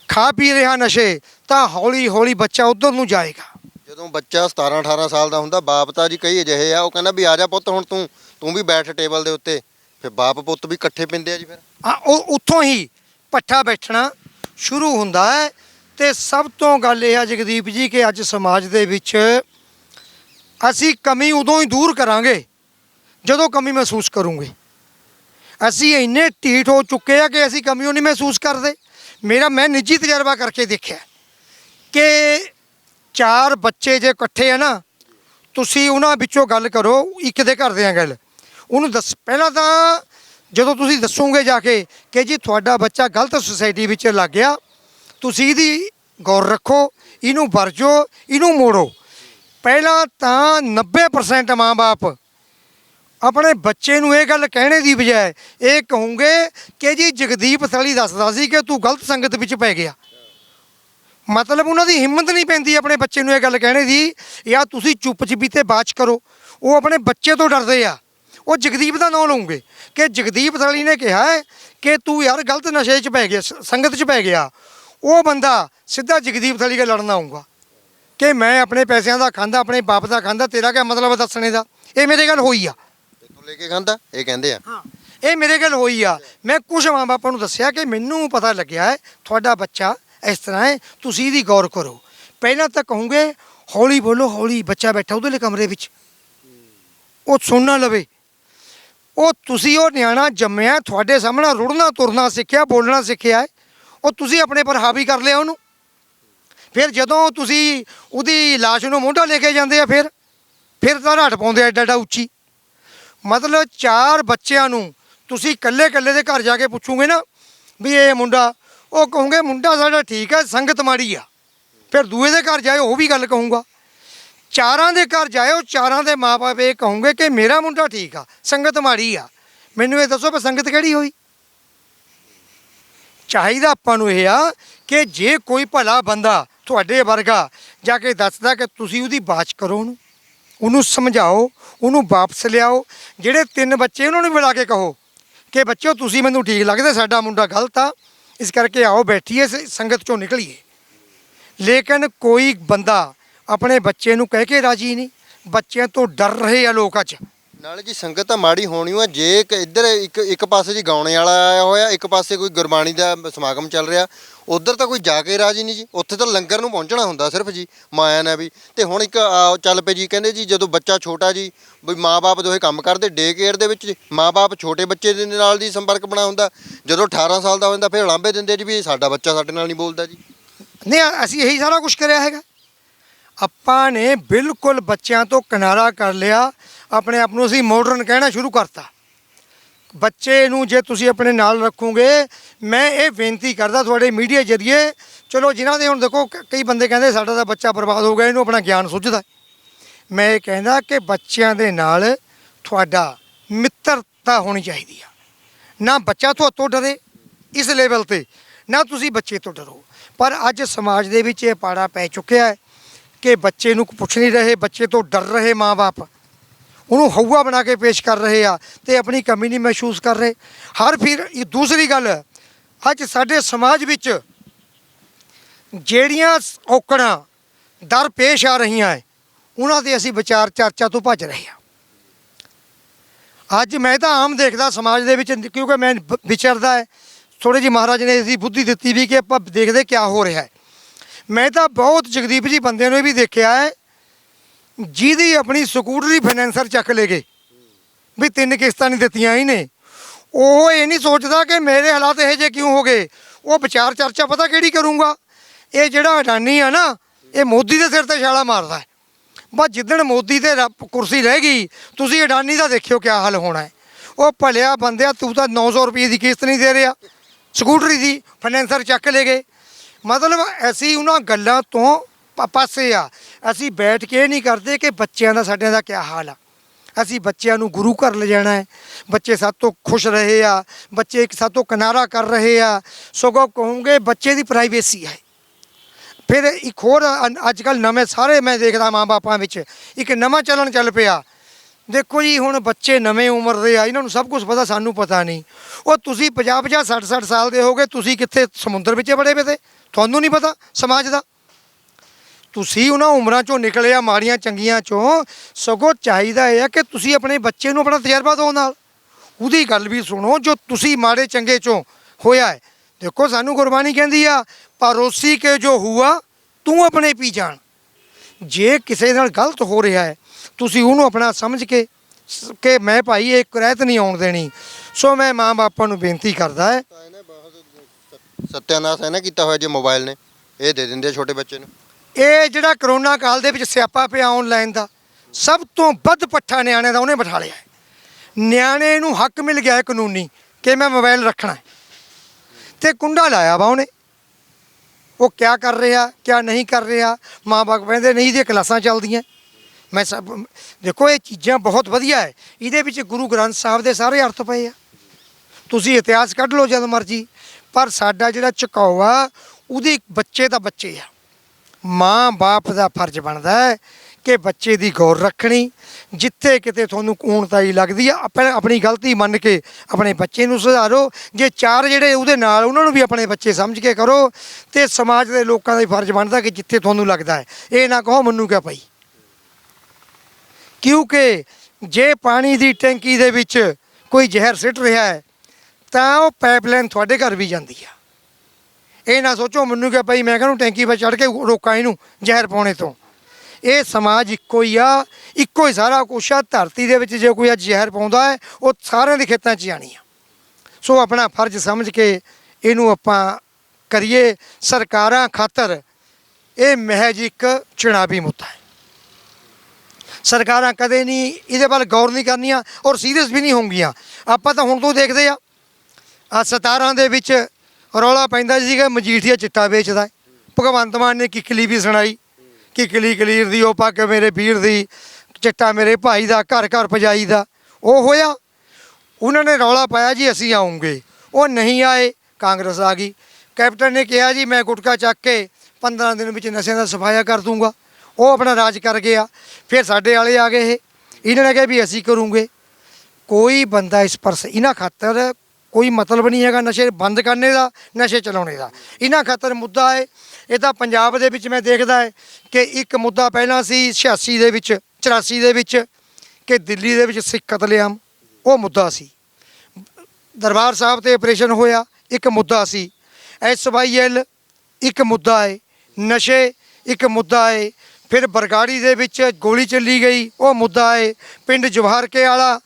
Speaker 2: ਖਾ ਪੀ ਰਿਹਾ ਨਸ਼ੇ ਤਾਂ ਹੌਲੀ ਹੌਲੀ ਬੱਚਾ ਉਧਰ ਨੂੰ ਜਾਏਗਾ।
Speaker 1: ਜਦੋਂ ਬੱਚਾ 17 18 ਸਾਲ ਦਾ ਹੁੰਦਾ ਬਾਪ ਤਾਂ ਜੀ ਕਈ ਅਜਿਹੇ ਆ ਉਹ ਕਹਿੰਦਾ ਵੀ ਆ ਜਾ ਪੁੱਤ ਹੁਣ ਤੂੰ ਤੂੰ ਵੀ ਬੈਠ ਟੇਬਲ ਦੇ ਉੱਤੇ। ਫਿਰ ਬਾਪ ਪੁੱਤ ਵੀ ਇਕੱਠੇ ਪਿੰਦੇ ਆ ਜੀ ਫਿਰ।
Speaker 2: ਆ ਉਹ ਉੱਥੋਂ ਹੀ ਪੱਠਾ ਬੈਠਣਾ ਸ਼ੁਰੂ ਹੁੰਦਾ ਹੈ। ਤੇ ਸਭ ਤੋਂ ਗੱਲ ਇਹ ਆ ਜਗਦੀਪ ਜੀ ਕਿ ਅੱਜ ਸਮਾਜ ਦੇ ਵਿੱਚ ਅਸੀਂ ਕਮੀ ਉਦੋਂ ਹੀ ਦੂਰ ਕਰਾਂਗੇ ਜਦੋਂ ਕਮੀ ਮਹਿਸੂਸ ਕਰੂੰਗੇ। ਅਸੀਂ ਇੰਨੇ ਢੀਠ ਹੋ ਚੁੱਕੇ ਆ ਕਿ ਅਸੀਂ ਕਮੀ ਉਹ ਨਹੀਂ ਮਹਿਸੂਸ ਕਰਦੇ। ਮੇਰਾ, ਮੈਂ ਨਿੱਜੀ ਤਜਰਬਾ ਕਰਕੇ ਦੇਖਿਆ ਕਿ ਚਾਰ ਬੱਚੇ ਜੇ ਇਕੱਠੇ ਆ ਨਾ, ਤੁਸੀਂ ਉਹਨਾਂ ਵਿੱਚੋਂ ਗੱਲ ਕਰੋ, ਇੱਕ ਦੇ ਘਰ ਆ ਗੱਲ। ਉਹਨੂੰ ਦੱਸ, ਪਹਿਲਾਂ ਤਾਂ ਜਦੋਂ ਤੁਸੀਂ ਦੱਸੋਗੇ ਜਾ ਕੇ ਕਿ ਜੀ ਤੁਹਾਡਾ ਬੱਚਾ ਗਲਤ ਸੁਸਾਇਟੀ ਵਿੱਚ ਲੱਗ ਗਿਆ, ਤੁਸੀਂ ਇਹਦੀ ਗੌਰ ਰੱਖੋ, ਇਹਨੂੰ ਵਰਜੋ, ਇਹਨੂੰ ਮੋੜੋ। ਪਹਿਲਾਂ ਤਾਂ 90% ਮਾਂ-ਬਾਪ ਆਪਣੇ ਬੱਚੇ ਨੂੰ ਇਹ ਗੱਲ ਕਹਿਣੇ ਦੀ ਬਜਾਏ ਇਹ ਕਹੂੰਗੇ ਕਿ ਜੀ ਜਗਦੀਪ ਥਲੀ ਦੱਸਦਾ ਸੀ ਕਿ ਤੂੰ ਗਲਤ ਸੰਗਤ ਵਿੱਚ ਪੈ ਗਿਆ। ਮਤਲਬ ਉਹਨਾਂ ਦੀ ਹਿੰਮਤ ਨਹੀਂ ਪੈਂਦੀ ਆਪਣੇ ਬੱਚੇ ਨੂੰ ਇਹ ਗੱਲ ਕਹਿਣੇ ਦੀ, ਜਾਂ ਤੁਸੀਂ ਚੁੱਪ ਚਪੀਤੇ ਬਾਚ ਕਰੋ। ਉਹ ਆਪਣੇ ਬੱਚੇ ਤੋਂ ਡਰਦੇ ਆ। ਉਹ ਜਗਦੀਪ ਦਾ ਨਾਮ ਲਉਂਗੇ ਕਿ ਜਗਦੀਪ ਥਲੀ ਨੇ ਕਿਹਾ ਕਿ ਤੂੰ ਯਾਰ ਗਲਤ ਨਸ਼ੇ 'ਚ ਪੈ ਗਿਆ ਸੰਗਤ 'ਚ ਪੈ ਗਿਆ। ਉਹ ਬੰਦਾ ਸਿੱਧਾ ਜਗਦੀਪ ਥਲੀ ਕੇ ਲੜਨ ਆਊਗਾ। ਕਿ ਮੈਂ ਆਪਣੇ ਪੈਸਿਆਂ ਦਾ ਖਾਂਦਾ ਆਪਣੇ ਬਾਪ ਦਾ ਖਾਂਦਾ ਤੇਰਾ ਕੀ ਮਤਲਬ ਦੱਸਣੇ ਦਾ? ਇਹ ਮੇਰੇ ਗੱਲ ਹੋਈ ਆ।
Speaker 1: ਤੂੰ ਲੈ ਕੇ ਖਾਂਦਾ ਇਹ ਕਹਿੰਦੇ ਆ।
Speaker 2: ਹਾਂ ਇਹ ਮੇਰੇ ਗੱਲ ਹੋਈ ਆ। ਮੈਂ ਕੁਝ ਮਾਂ ਬਾਪਾਂ ਨੂੰ ਦੱਸਿਆ ਕਿ ਮੈਨੂੰ ਪਤਾ ਲੱਗਿਆ ਹੈ ਤੁਹਾਡਾ ਬੱਚਾ ਇਸ ਤਰ੍ਹਾਂ ਹੈ ਤੁਸੀਂ ਇਹਦੀ ਗੌਰ ਕਰੋ। ਪਹਿਲਾਂ ਤਾਂ ਕਹੋਗੇ ਹੌਲੀ ਬੋਲੋ ਹੌਲੀ ਬੱਚਾ ਬੈਠਾ ਉਹਦੇ ਕਮਰੇ ਵਿੱਚ। ਉਹ ਸੁਣ ਨਾ ਲਵੇ। ਉਹ ਤੁਸੀਂ ਉਹ ਨਿਆਣਾ ਜੰਮਿਆ, ਤੁਹਾਡੇ ਸਾਹਮਣੇ ਰੁੜਨਾ, ਤੁਰਨਾ ਸਿੱਖਿਆ, ਬੋਲਣਾ ਸਿੱਖਿਆ ਉਹ ਤੁਸੀਂ ਆਪਣੇ ਪਰ ਹਾਵੀ ਕਰ ਲਿਆ ਉਹਨੂੰ। ਫਿਰ ਜਦੋਂ ਤੁਸੀਂ ਉਹਦੀ ਲਾਸ਼ ਨੂੰ ਮੋਢਾ ਲੈ ਕੇ ਜਾਂਦੇ ਆ ਫਿਰ ਫਿਰ ਤਾਂ ਰਾਟ ਪਾਉਂਦੇ ਆ ਐਡਾ ਐਡਾ ਉੱਚੀ। ਮਤਲਬ ਚਾਰ ਬੱਚਿਆਂ ਨੂੰ ਤੁਸੀਂ ਇਕੱਲੇ ਇਕੱਲੇ ਦੇ ਘਰ ਜਾ ਕੇ ਪੁੱਛੋਗੇ ਨਾ ਵੀ ਇਹ ਮੁੰਡਾ, ਉਹ ਕਹੋਗੇ, ਮੁੰਡਾ ਸਾਡਾ ਠੀਕ ਹੈ, ਸੰਗਤ ਮਾੜੀ ਆ। ਫਿਰ ਦੂਏ ਦੇ ਘਰ ਜਾਏ, ਉਹ ਵੀ ਗੱਲ ਕਹੂੰਗਾ। ਚਾਰਾਂ ਦੇ ਘਰ ਜਾਇਓ, ਚਾਰਾਂ ਦੇ ਮਾਪੇ ਇਹ ਕਹੋਗੇ ਕਿ ਮੇਰਾ ਮੁੰਡਾ ਠੀਕ ਆ, ਸੰਗਤ ਮਾੜੀ ਆ। ਮੈਨੂੰ ਇਹ ਦੱਸੋ ਵੀ ਸੰਗਤ ਕਿਹੜੀ ਹੋਈ? ਚਾਹੀਦਾ ਆਪਾਂ ਨੂੰ ਇਹ ਆ ਕਿ ਜੇ ਕੋਈ ਭਲਾ ਬੰਦਾ ਤੁਹਾਡੇ ਵਰਗਾ ਜਾ ਕੇ ਦੱਸਦਾ ਕਿ ਤੁਸੀਂ ਉਹਦੀ ਬਾਤ ਕਰੋ ਉਹਨੂੰ ਉਹਨੂੰ ਸਮਝਾਓ, ਉਹਨੂੰ ਵਾਪਸ ਲਿਆਓ, ਜਿਹੜੇ ਤਿੰਨ ਬੱਚੇ ਉਹਨਾਂ ਨੂੰ ਮਿਲਾ ਕੇ ਕਹੋ ਕਿ ਬੱਚਿਓ ਤੁਸੀਂ ਮੈਨੂੰ ਠੀਕ ਲੱਗਦੇ, ਸਾਡਾ ਮੁੰਡਾ ਗਲਤ ਆ, ਇਸ ਕਰਕੇ ਆਓ ਬੈਠੀਏ, ਸ- ਸੰਗਤ ਚੋਂ ਨਿਕਲੀਏ। ਲੇਕਿਨ ਕੋਈ ਬੰਦਾ ਆਪਣੇ ਬੱਚੇ ਨੂੰ ਕਹਿ ਕੇ ਰਾਜੀ ਨਹੀਂ। ਬੱਚਿਆਂ ਤੋਂ ਡਰ ਰਹੇ ਆ ਲੋਕ ਅੱਜ।
Speaker 1: ਨਾਲੇ ਜੀ ਸੰਗਤ ਤਾਂ ਮਾੜੀ ਹੋਣੀ ਓ ਆ। ਜੇ ਇੱਕ ਇੱਧਰ ਇੱਕ ਇੱਕ ਪਾਸੇ ਜੀ ਗਾਉਣੇ ਵਾਲਾ ਆਇਆ ਹੋਇਆ ਇੱਕ ਪਾਸੇ ਕੋਈ ਗੁਰਬਾਣੀ ਦਾ ਸਮਾਗਮ ਚੱਲ ਰਿਹਾ ਉਧਰ ਤਾਂ ਕੋਈ ਜਾ ਕੇ ਰਾਜੀ ਨਹੀਂ ਜੀ। ਉੱਥੇ ਤਾਂ ਲੰਗਰ ਨੂੰ ਪਹੁੰਚਣਾ ਹੁੰਦਾ ਸਿਰਫ ਜੀ ਮਾਇਆ ਨੇ ਵੀ। ਤੇ ਹੁਣ ਇੱਕ ਚੱਲ ਪਏ ਜੀ ਕਹਿੰਦੇ ਜੀ ਜਦੋਂ ਬੱਚਾ ਛੋਟਾ ਜੀ ਵੀ ਮਾਪੇ ਦੋਹੇ ਕੰਮ ਕਰਦੇ ਡੇ ਕੇਅਰ ਦੇ ਵਿੱਚ ਮਾਪੇ ਛੋਟੇ ਬੱਚੇ ਦੇ ਨਾਲ ਦੀ ਸੰਪਰਕ ਬਣਾ ਹੁੰਦਾ। ਜਦੋਂ 18 ਸਾਲ ਦਾ ਹੋ ਜਾਂਦਾ ਫਿਰ ਲਾਂਬੇ ਦਿੰਦੇ ਜੀ ਵੀ ਸਾਡਾ ਬੱਚਾ ਸਾਡੇ ਨਾਲ ਨਹੀਂ ਬੋਲਦਾ ਜੀ।
Speaker 2: ਨਹੀਂ ਅਸੀਂ ਇਹੀ ਸਾਰਾ ਕੁਝ ਕਰਿਆ ਹੈਗਾ। ਆਪਾਂ ਨੇ ਬਿਲਕੁਲ ਬੱਚਿਆਂ ਤੋਂ ਕਿਨਾਰਾ ਕਰ ਲਿਆ, ਆਪਣੇ ਆਪ ਨੂੰ ਅਸੀਂ ਮਾਡਰਨ ਕਹਿਣਾ ਸ਼ੁਰੂ ਕਰਤਾ। ਬੱਚੇ ਨੂੰ ਜੇ ਤੁਸੀਂ ਆਪਣੇ ਨਾਲ ਰੱਖੋਗੇ, ਮੈਂ ਇਹ ਬੇਨਤੀ ਕਰਦਾ ਤੁਹਾਡੇ ਮੀਡੀਆ ਜਰੀਏ, ਚਲੋ ਜਿਨ੍ਹਾਂ ਦੇ ਹੁਣ ਦੇਖੋ ਕਈ ਬੰਦੇ ਕਹਿੰਦੇ ਸਾਡਾ ਤਾਂ ਬੱਚਾ ਬਰਬਾਦ ਹੋ ਗਿਆ, ਇਹਨੂੰ ਆਪਣਾ ਗਿਆਨ ਸੁੱਝਦਾ। ਮੈਂ ਇਹ ਕਹਿੰਦਾ ਕਿ ਬੱਚਿਆਂ ਦੇ ਨਾਲ ਤੁਹਾਡਾ ਮਿੱਤਰਤਾ ਹੋਣੀ ਚਾਹੀਦੀ ਆ। ਨਾ ਬੱਚਾ ਤੁਹਾਤੋਂ ਡਰੇ, ਇਸ ਲੈਵਲ ਤੇ, ਨਾ ਤੁਸੀਂ ਬੱਚੇ ਤੋਂ ਡਰੋ। ਪਰ ਅੱਜ ਸਮਾਜ ਦੇ ਵਿੱਚ ਇਹ ਪਾੜਾ ਪੈ ਚੁੱਕਿਆ ਹੈ। ਕਿ ਬੱਚੇ ਨੂੰ ਪੁੱਛ ਨਹੀਂ ਰਹੇ, ਬੱਚੇ ਤੋਂ ਡਰ ਰਹੇ ਮਾਪੇ ਉਹਨੂੰ ਹਊਆ ਬਣਾ ਕੇ ਪੇਸ਼ ਕਰ ਰਹੇ ਆ ਤੇ ਆਪਣੀ ਕਮੀ ਨਹੀਂ ਮਹਿਸੂਸ ਕਰ ਰਹੇ। ਹਰ ਫਿਰ ਇਹ ਦੂਸਰੀ ਗੱਲ, ਅੱਜ ਸਾਡੇ ਸਮਾਜ ਵਿੱਚ ਜਿਹੜੀਆਂ ਔਕੜਾਂ ਦਰ ਪੇਸ਼ ਆ ਰਹੀਆਂ ਹੈ ਉਹਨਾਂ ਦੇ ਅਸੀਂ ਵਿਚਾਰ ਚਰਚਾ ਤੋਂ ਭੱਜ ਰਹੇ ਹਾਂ ਅੱਜ ਮੈਂ ਤਾਂ ਆਮ ਦੇਖਦਾ ਸਮਾਜ ਦੇ ਵਿੱਚ, ਕਿਉਂਕਿ ਮੈਂ ਵਿਚਰਦਾ ਹੈ ਥੋੜੀ ਜੀ ਮਹਾਰਾਜ ਨੇ ਇਸਦੀ ਬੁੱਧੀ ਦਿੱਤੀ ਵੀ ਕਿ ਆਪਾਂ ਦੇਖਦੇ ਕਿਆ ਹੋ ਰਿਹਾ ਹੈ ਮੈਂ ਤਾਂ ਬਹੁਤ ਜਗਦੀਪ ਜੀ ਬੰਦੇ ਨੂੰ ਇਹ ਵੀ ਦੇਖਿਆ ਹੈ, ਜਿਹਦੀ ਆਪਣੀ ਸਕੂਟਰੀ ਫਾਈਨੈਂਸਰ ਚੱਕ ਲੈ ਗਏ, ਵੀ ਤਿੰਨ ਕਿਸ਼ਤਾਂ ਨਹੀਂ ਦਿੱਤੀਆਂ ਇਹਨੇ। ਉਹ ਇਹ ਨਹੀਂ ਸੋਚਦਾ ਕਿ ਮੇਰੇ ਹਾਲਾਤ ਇਹ ਜੇ ਕਿਉਂ ਹੋ ਗਏ। ਉਹ ਵਿਚਾਰ ਚਰਚਾ ਪਤਾ ਕਿਹੜੀ ਕਰੂੰਗਾ? ਇਹ ਜਿਹੜਾ ਅਡਾਨੀ ਆ ਨਾ, ਇਹ ਮੋਦੀ ਦੇ ਸਿਰ ਤੇ ਛਾਲਾ ਮਾਰਦਾ ਹੈ। ਬਸ ਜਿੱਦਣ ਮੋਦੀ ਤੇ ਰੱਬ- ਕੁਰਸੀ ਰਹਿ ਗਈ, ਤੁਸੀਂ ਅਡਾਨੀ ਦਾ ਦੇਖਿਓ ਕਿਆ ਹਾਲ ਹੋਣਾ ਹੈ। ਉਹ ਭਲਿਆ ਬੰਦਿਆ, ਤੂੰ ਤਾਂ 900 ਰੁਪਏ ਦੀ ਕਿਸ਼ਤ ਨਹੀਂ ਦੇ ਰਿਹਾ। ਸਕੂਟਰੀ ਦੀ ਫਾਈਨੈਂਸਰ ਚੱਕ ਲੈ ਗਏ। ਮਤਲਬ ਅਸੀਂ ਉਹਨਾਂ ਗੱਲਾਂ ਤੋਂ ਪ- ਪਾਸੇ ਆ। ਅਸੀਂ ਬੈਠ ਕੇ ਇਹ ਨਹੀਂ ਕਰਦੇ ਕਿ ਬੱਚਿਆਂ ਦਾ, ਸਾਡਿਆਂ ਦਾ ਕਿਆ ਹਾਲ ਆ। ਅਸੀਂ ਬੱਚਿਆਂ ਨੂੰ ਗੁਰੂ ਘਰ ਲਿਜਾਣਾ ਹੈ। ਬੱਚੇ ਸਾਤੋਂ ਖੁਸ਼ ਰਹੇ ਆ। ਬੱਚੇ ਇੱਕ ਸਾਤੋਂ ਕਿਨਾਰਾ ਕਰ ਰਹੇ ਆ। ਸਗੋਂ ਕਹੂੰਗੇ ਬੱਚੇ ਦੀ ਪ੍ਰਾਈਵੇਸੀ ਹੈ। ਫਿਰ ਇੱਕ ਹੋਰ ਅੱਜ ਕੱਲ ਨਵੇਂ ਸਾਰੇ ਮੈਂ ਦੇਖਦਾ ਮਾਂ ਬਾਪਾਂ ਵਿੱਚ, ਇੱਕ ਨਵਾਂ ਚਲਣ ਚੱਲ ਪਿਆ। ਦੇਖੋ ਜੀ, ਹੁਣ ਬੱਚੇ ਨਵੇਂ ਉਮਰ ਦੇ ਆ, ਇਹਨਾਂ ਨੂੰ ਸਭ ਕੁਝ ਪਤਾ, ਸਾਨੂੰ ਪਤਾ ਨਹੀਂ। ਉਹ ਤੁਸੀਂ 50 50 60 60 ਸਾਲ ਦੇ ਹੋਗੇ, ਤੁਸੀਂ ਕਿੱਥੇ ਸਮੁੰਦਰ ਵਿੱਚ ਬੜੇ ਪਏ ਤੇ? ਤੁਹਾਨੂੰ ਨਹੀਂ ਪਤਾ ਸਮਾਜ ਦਾ। ਤੁਸੀਂ ਉਹਨਾਂ ਉਮਰਾਂ ਚੋਂ ਨਿਕਲੇ ਆ, ਮਾੜੀਆਂ, ਚੰਗੀਆਂ ਚੋਂ, ਸਗੋਂ ਚਾਹੀਦਾ ਇਹ ਆ ਕਿ ਤੁਸੀਂ ਆਪਣੇ ਬੱਚੇ ਨੂੰ ਆਪਣਾ ਤਜਰਬਾ ਦਿਓ ਨਾਲ। ਉਹਦੀ ਗੱਲ ਵੀ ਸੁਣੋ, ਜੋ ਤੁਸੀਂ ਮਾੜੇ, ਚੰਗੇ ਚੋਂ ਹੋਇਆ ਹੈ। ਦੇਖੋ, ਸਾਨੂੰ ਗੁਰਬਾਣੀ ਕਹਿੰਦੀ ਆ, ਪਰੋਸੀ ਕੇ ਜੋ ਹੁਆ, ਤੂੰ ਆਪਣੇ ਪੀ ਜਾਣ। ਜੇ ਕਿਸੇ ਨਾਲ ਗਲਤ ਹੋ ਰਿਹਾ ਹੈ ਤੁਸੀਂ ਉਹਨੂੰ ਆਪਣਾ ਸਮਝ ਕੇ ਕਿ ਮੈਂ ਭਾਈ ਇਹ ਕੁਰੈਤ ਨਹੀਂ ਆਉਣ ਦੇਣੀ। ਸੋ ਮੈਂ ਮਾਂ ਬਾਪਾਂ ਨੂੰ ਬੇਨਤੀ ਕਰਦਾ ਹੈ।
Speaker 1: ਸਤਿਆਨਾਸ਼ ਹੈ ਨਾ ਕੀਤਾ ਹੋਇਆ ਜੇ ਮੋਬਾਈਲ ਨੇ। ਇਹ ਦੇ ਦਿੰਦੇ ਛੋਟੇ ਬੱਚੇ ਨੂੰ।
Speaker 2: ਇਹ ਜਿਹੜਾ ਕਰੋਨਾ ਕਾਲ ਦੇ ਵਿੱਚ ਸਿਆਪਾ ਪਿਆ ਆਨਲਾਈਨ ਦਾ ਸਭ ਤੋਂ ਵੱਧ ਪੱਠਾ ਨਿਆਣੇ ਦਾ ਉਹਨੇ ਬਿਠਾ ਲਿਆ। ਨਿਆਣੇ ਨੂੰ ਹੱਕ ਮਿਲ ਗਿਆ ਹੈ ਕਾਨੂੰਨੀ ਕਿ ਮੈਂ ਮੋਬਾਈਲ ਰੱਖਣਾ ਹੈ। ਤੇ ਕੁੰਡਾ ਲਾਇਆ ਵਾ ਉਹਨੇ। ਉਹ ਕਿਆ ਕਰ ਰਿਹਾ ਕਿਆ ਨਹੀਂ ਕਰ ਰਿਹਾ ਮਾਂ-ਬਾਪ ਕਹਿੰਦੇ ਨਹੀਂ ਇਹਦੀਆਂ ਕਲਾਸਾਂ ਚੱਲਦੀਆਂ। ਮੈਂ ਸਭ, ਦੇਖੋ, ਇਹ ਚੀਜ਼ਾਂ ਬਹੁਤ ਵਧੀਆ ਹੈ। ਇਹਦੇ ਵਿੱਚ ਗੁਰੂ ਗ੍ਰੰਥ ਸਾਹਿਬ ਦੇ ਸਾਰੇ ਅਰਥ ਪਏ ਆ। ਤੁਸੀਂ ਇਤਿਹਾਸ ਕੱਢ ਲਓ ਜਦ ਮਰਜ਼ੀ, ਪਰ ਸਾਡਾ ਜਿਹੜਾ ਝੁਕਾਓ ਆ, ਉਹਦੀ ਬੱਚੇ ਦਾ ਬੱਚੇ ਆ। ਮਾਂ ਬਾਪ ਦਾ ਫਰਜ਼ ਬਣਦਾ ਹੈ ਕਿ ਬੱਚੇ ਦੀ ਗੌਰ ਰੱਖਣੀ, ਜਿੱਥੇ ਕਿਤੇ ਤੁਹਾਨੂੰ ਕੂਣਤਾਈ ਲੱਗਦੀ ਆ, ਆਪਣੇ, ਆਪਣੀ ਗਲਤੀ ਮੰਨ ਕੇ ਆਪਣੇ ਬੱਚੇ ਨੂੰ ਸੁਧਾਰੋ। ਜੇ ਚਾਰ ਜਿਹੜੇ ਉਹਦੇ ਨਾਲ, ਉਹਨਾਂ ਨੂੰ ਵੀ ਆਪਣੇ ਬੱਚੇ ਸਮਝ ਕੇ ਕਰੋ, ਤੇ ਸਮਾਜ ਦੇ ਲੋਕਾਂ ਦਾ ਹੀ ਫਰਜ਼ ਬਣਦਾ ਕਿ ਜਿੱਥੇ ਤੁਹਾਨੂੰ ਲੱਗਦਾ ਹੈ। ਇਹ ਨਾ ਕਹੋ, ਮੈਨੂੰ ਕਿਆ ਪਈ? ਕਿਉਂਕਿ ਜੇ ਪਾਣੀ ਦੀ ਟੈਂਕੀ ਦੇ ਵਿੱਚ ਕੋਈ ਜ਼ਹਿਰ ਸਿੱਟ ਰਿਹਾ ਹੈ, ਤਾਂ ਉਹ ਪਾਈਪਲਾਈਨ ਤੁਹਾਡੇ ਘਰ ਵੀ ਜਾਂਦੀ ਆ। ਇਹ ਨਾ ਸੋਚੋ ਮੈਨੂੰ ਕਿ ਭਾਈ, ਮੈਂ ਕਹਿੰਦਾ ਟੈਂਕੀ 'ਤੇ ਚੜ ਕੇ ਰੋਕਾਂ ਇਹਨੂੰ ਜ਼ਹਿਰ ਪਾਉਣੇ ਤੋਂ। ਇਹ ਸਮਾਜ ਇੱਕੋ ਹੀ ਆ, ਇੱਕੋ ਹੀ ਸਾਰਾ ਕੁਛ ਆ। ਧਰਤੀ ਦੇ ਵਿੱਚ ਜੇ ਕੋਈ ਅੱਜ ਜ਼ਹਿਰ ਪਾਉਂਦਾ ਹੈ, ਉਹ ਸਾਰਿਆਂ ਦੇ ਖੇਤਾਂ 'ਚ ਜਾਣੀ ਆ। ਸੋ ਆਪਣਾ ਫਰਜ਼ ਸਮਝ ਕੇ ਇਹਨੂੰ ਆਪਾਂ ਕਰੀਏ ਸਰਕਾਰਾਂ ਖਾਤਰ। ਇਹ ਮਹਿਜ ਇੱਕ ਚੁਣਾਵੀ ਮੁੱਦਾ ਹੈ। ਸਰਕਾਰਾਂ ਕਦੇ ਨਹੀਂ ਇਹਦੇ ਵੱਲ ਗੌਰ ਨਹੀਂ ਕਰਨੀਆਂ ਔਰ ਸੀਰੀਅਸ ਵੀ ਨਹੀਂ ਹੋਣਗੀਆਂ। ਆਪਾਂ ਤਾਂ ਹੁਣ ਤੋਂ ਦੇਖਦੇ ਆ। ਆ 17 ਦੇ ਵਿੱਚ ਰੌਲਾ ਪੈਂਦਾ ਸੀਗਾ ਮਜੀਠੀਆ ਚਿੱਟਾ ਵੇਚਦਾ। ਭਗਵੰਤ ਮਾਨ ਨੇ ਕਿਕਲੀ ਵੀ ਸੁਣਾਈ। ਕਿਕਲੀ ਕਲੀਰ ਦੀ, ਉਹ ਪੱਗ ਮੇਰੇ ਵੀਰ ਦੀ, ਚਿੱਟਾ ਮੇਰੇ ਭਾਈ ਦਾ, ਘਰ ਘਰ ਪਜਾਈ ਦਾ। ਉਹ ਹੋਇਆ। ਉਹਨਾਂ ਨੇ ਰੌਲਾ ਪਾਇਆ ਜੀ, ਅਸੀਂ ਆਉਂਗੇ। ਉਹ ਨਹੀਂ ਆਏ, ਕਾਂਗਰਸ ਆ ਗਈ। ਕੈਪਟਨ ਨੇ ਕਿਹਾ ਜੀ, ਮੈਂ ਗੁਟਕਾ ਚੱਕ ਕੇ 15 ਦਿਨ ਵਿੱਚ ਨਸ਼ਿਆਂ ਦਾ ਸਫਾਇਆ ਕਰ ਦੂੰਗਾ। ਉਹ ਆਪਣਾ ਰਾਜ ਕਰ ਗਿਆ ਫਿਰ ਸਾਡੇ ਵਾਲੇ ਆ ਗਏ ਇਹ। ਇਹਨਾਂ ਨੇ ਕਿਹਾ ਵੀ ਅਸੀਂ ਕਰੂੰਗੇ। ਕੋਈ ਬੰਦਾ ਇਸ ਪਰ ਇਹਨਾਂ ਖਾਤਰ ਕੋਈ ਮਤਲਬ ਨਹੀਂ ਹੈਗਾ ਨਸ਼ੇ ਬੰਦ ਕਰਨੇ ਦਾ, ਨਸ਼ੇ ਚਲਾਉਣੇ ਦਾ। ਇਹਨਾਂ ਖਾਤਰ ਮੁੱਦਾ ਹੈ ਇਹ ਤਾਂ ਪੰਜਾਬ ਦੇ ਵਿੱਚ ਮੈਂ ਦੇਖਦਾ ਹੈ ਕਿ ਇੱਕ ਮੁੱਦਾ ਪਹਿਲਾਂ ਸੀ 86 ਦੇ ਵਿੱਚ 84 ਦੇ ਵਿੱਚ ਕਿ ਦਿੱਲੀ ਦੇ ਵਿੱਚ ਸਿੱਖ ਕਤਲੇਆਮ। ਉਹ ਮੁੱਦਾ ਸੀ। ਦਰਬਾਰ ਸਾਹਿਬ ਤੇ ਆਪਰੇਸ਼ਨ ਹੋਇਆ, ਇੱਕ ਮੁੱਦਾ ਸੀ। ਐਸਵਾਈਐਲ ਇੱਕ ਮੁੱਦਾ ਹੈ। ਨਸ਼ੇ, ਇੱਕ ਮੁੱਦਾ ਹੈ। ਫਿਰ ਬਰਗਾੜੀ ਦੇ ਵਿੱਚ ਗੋਲੀ ਚੱਲੀ ਗਈ, ਉਹ ਮੁੱਦਾ ਹੈ ਪਿੰਡ ਜਵਾਹਰ ਕੇ ਵਾਲਾ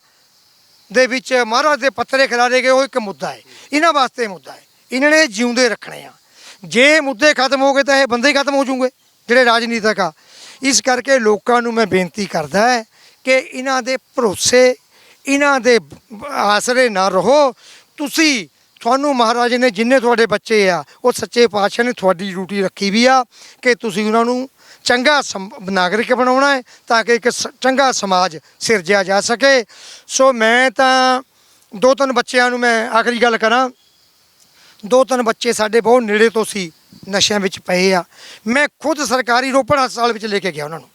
Speaker 2: ਦੇ ਵਿੱਚ ਮਹਾਰਾਜ ਦੇ ਪੱਤਰੇ ਖਿਲਾਰੇ ਗਏ, ਉਹ ਇੱਕ ਮੁੱਦਾ ਹੈ ਇਹਨਾਂ ਵਾਸਤੇ ਮੁੱਦਾ ਹੈ ਇਹਨਾਂ ਨੇ ਜਿਉਂਦੇ ਰੱਖਣੇ ਆ। ਜੇ ਮੁੱਦੇ ਖਤਮ ਹੋ ਗਏ ਤਾਂ ਇਹ ਬੰਦੇ ਹੀ ਖਤਮ ਹੋ ਜਾਣਗੇ ਜਿਹੜੇ ਰਾਜਨੀਤਿਕ ਆ। ਇਸ ਕਰਕੇ ਲੋਕਾਂ ਨੂੰ ਮੈਂ ਬੇਨਤੀ ਕਰਦਾ ਹੈ ਕਿ ਇਹਨਾਂ ਦੇ ਭਰੋਸੇ, ਇਹਨਾਂ ਦੇ ਆਸਰੇ ਨਾ ਰਹੋ। ਤੁਸੀਂ, ਤੁਹਾਨੂੰ ਮਹਾਰਾਜ ਨੇ ਜਿੰਨੇ ਤੁਹਾਡੇ ਬੱਚੇ ਆ, ਉਹ ਸੱਚੇ ਪਾਤਸ਼ਾਹ ਨੇ ਤੁਹਾਡੀ ਡਿਊਟੀ ਰੱਖੀ ਵੀ ਆ ਕਿ ਤੁਸੀਂ ਉਹਨਾਂ ਨੂੰ ਚੰਗਾ ਸਮ- ਨਾਗਰਿਕ ਬਣਾਉਣਾ ਹੈ ਤਾਂ ਕਿ ਇੱਕ ਸ- ਚੰਗਾ ਸਮਾਜ ਸਿਰਜਿਆ ਜਾ ਸਕੇ। ਸੋ ਮੈਂ ਤਾਂ ਦੋ ਤਿੰਨ ਬੱਚਿਆਂ ਨੂੰ ਮੈਂ ਆਖਰੀ ਗੱਲ ਕਰਾਂ। ਦੋ ਤਿੰਨ ਬੱਚੇ ਸਾਡੇ ਬਹੁਤ ਨੇੜੇ ਤੋਂ ਸੀ, ਨਸ਼ਿਆਂ ਵਿੱਚ ਪਏ ਆ। ਮੈਂ ਖੁਦ ਸਰਕਾਰੀ ਰੋਪੜ ਹਸਪਤਾਲ ਵਿੱਚ ਲੈ ਕੇ ਗਿਆ ਉਹਨਾਂ ਨੂੰ।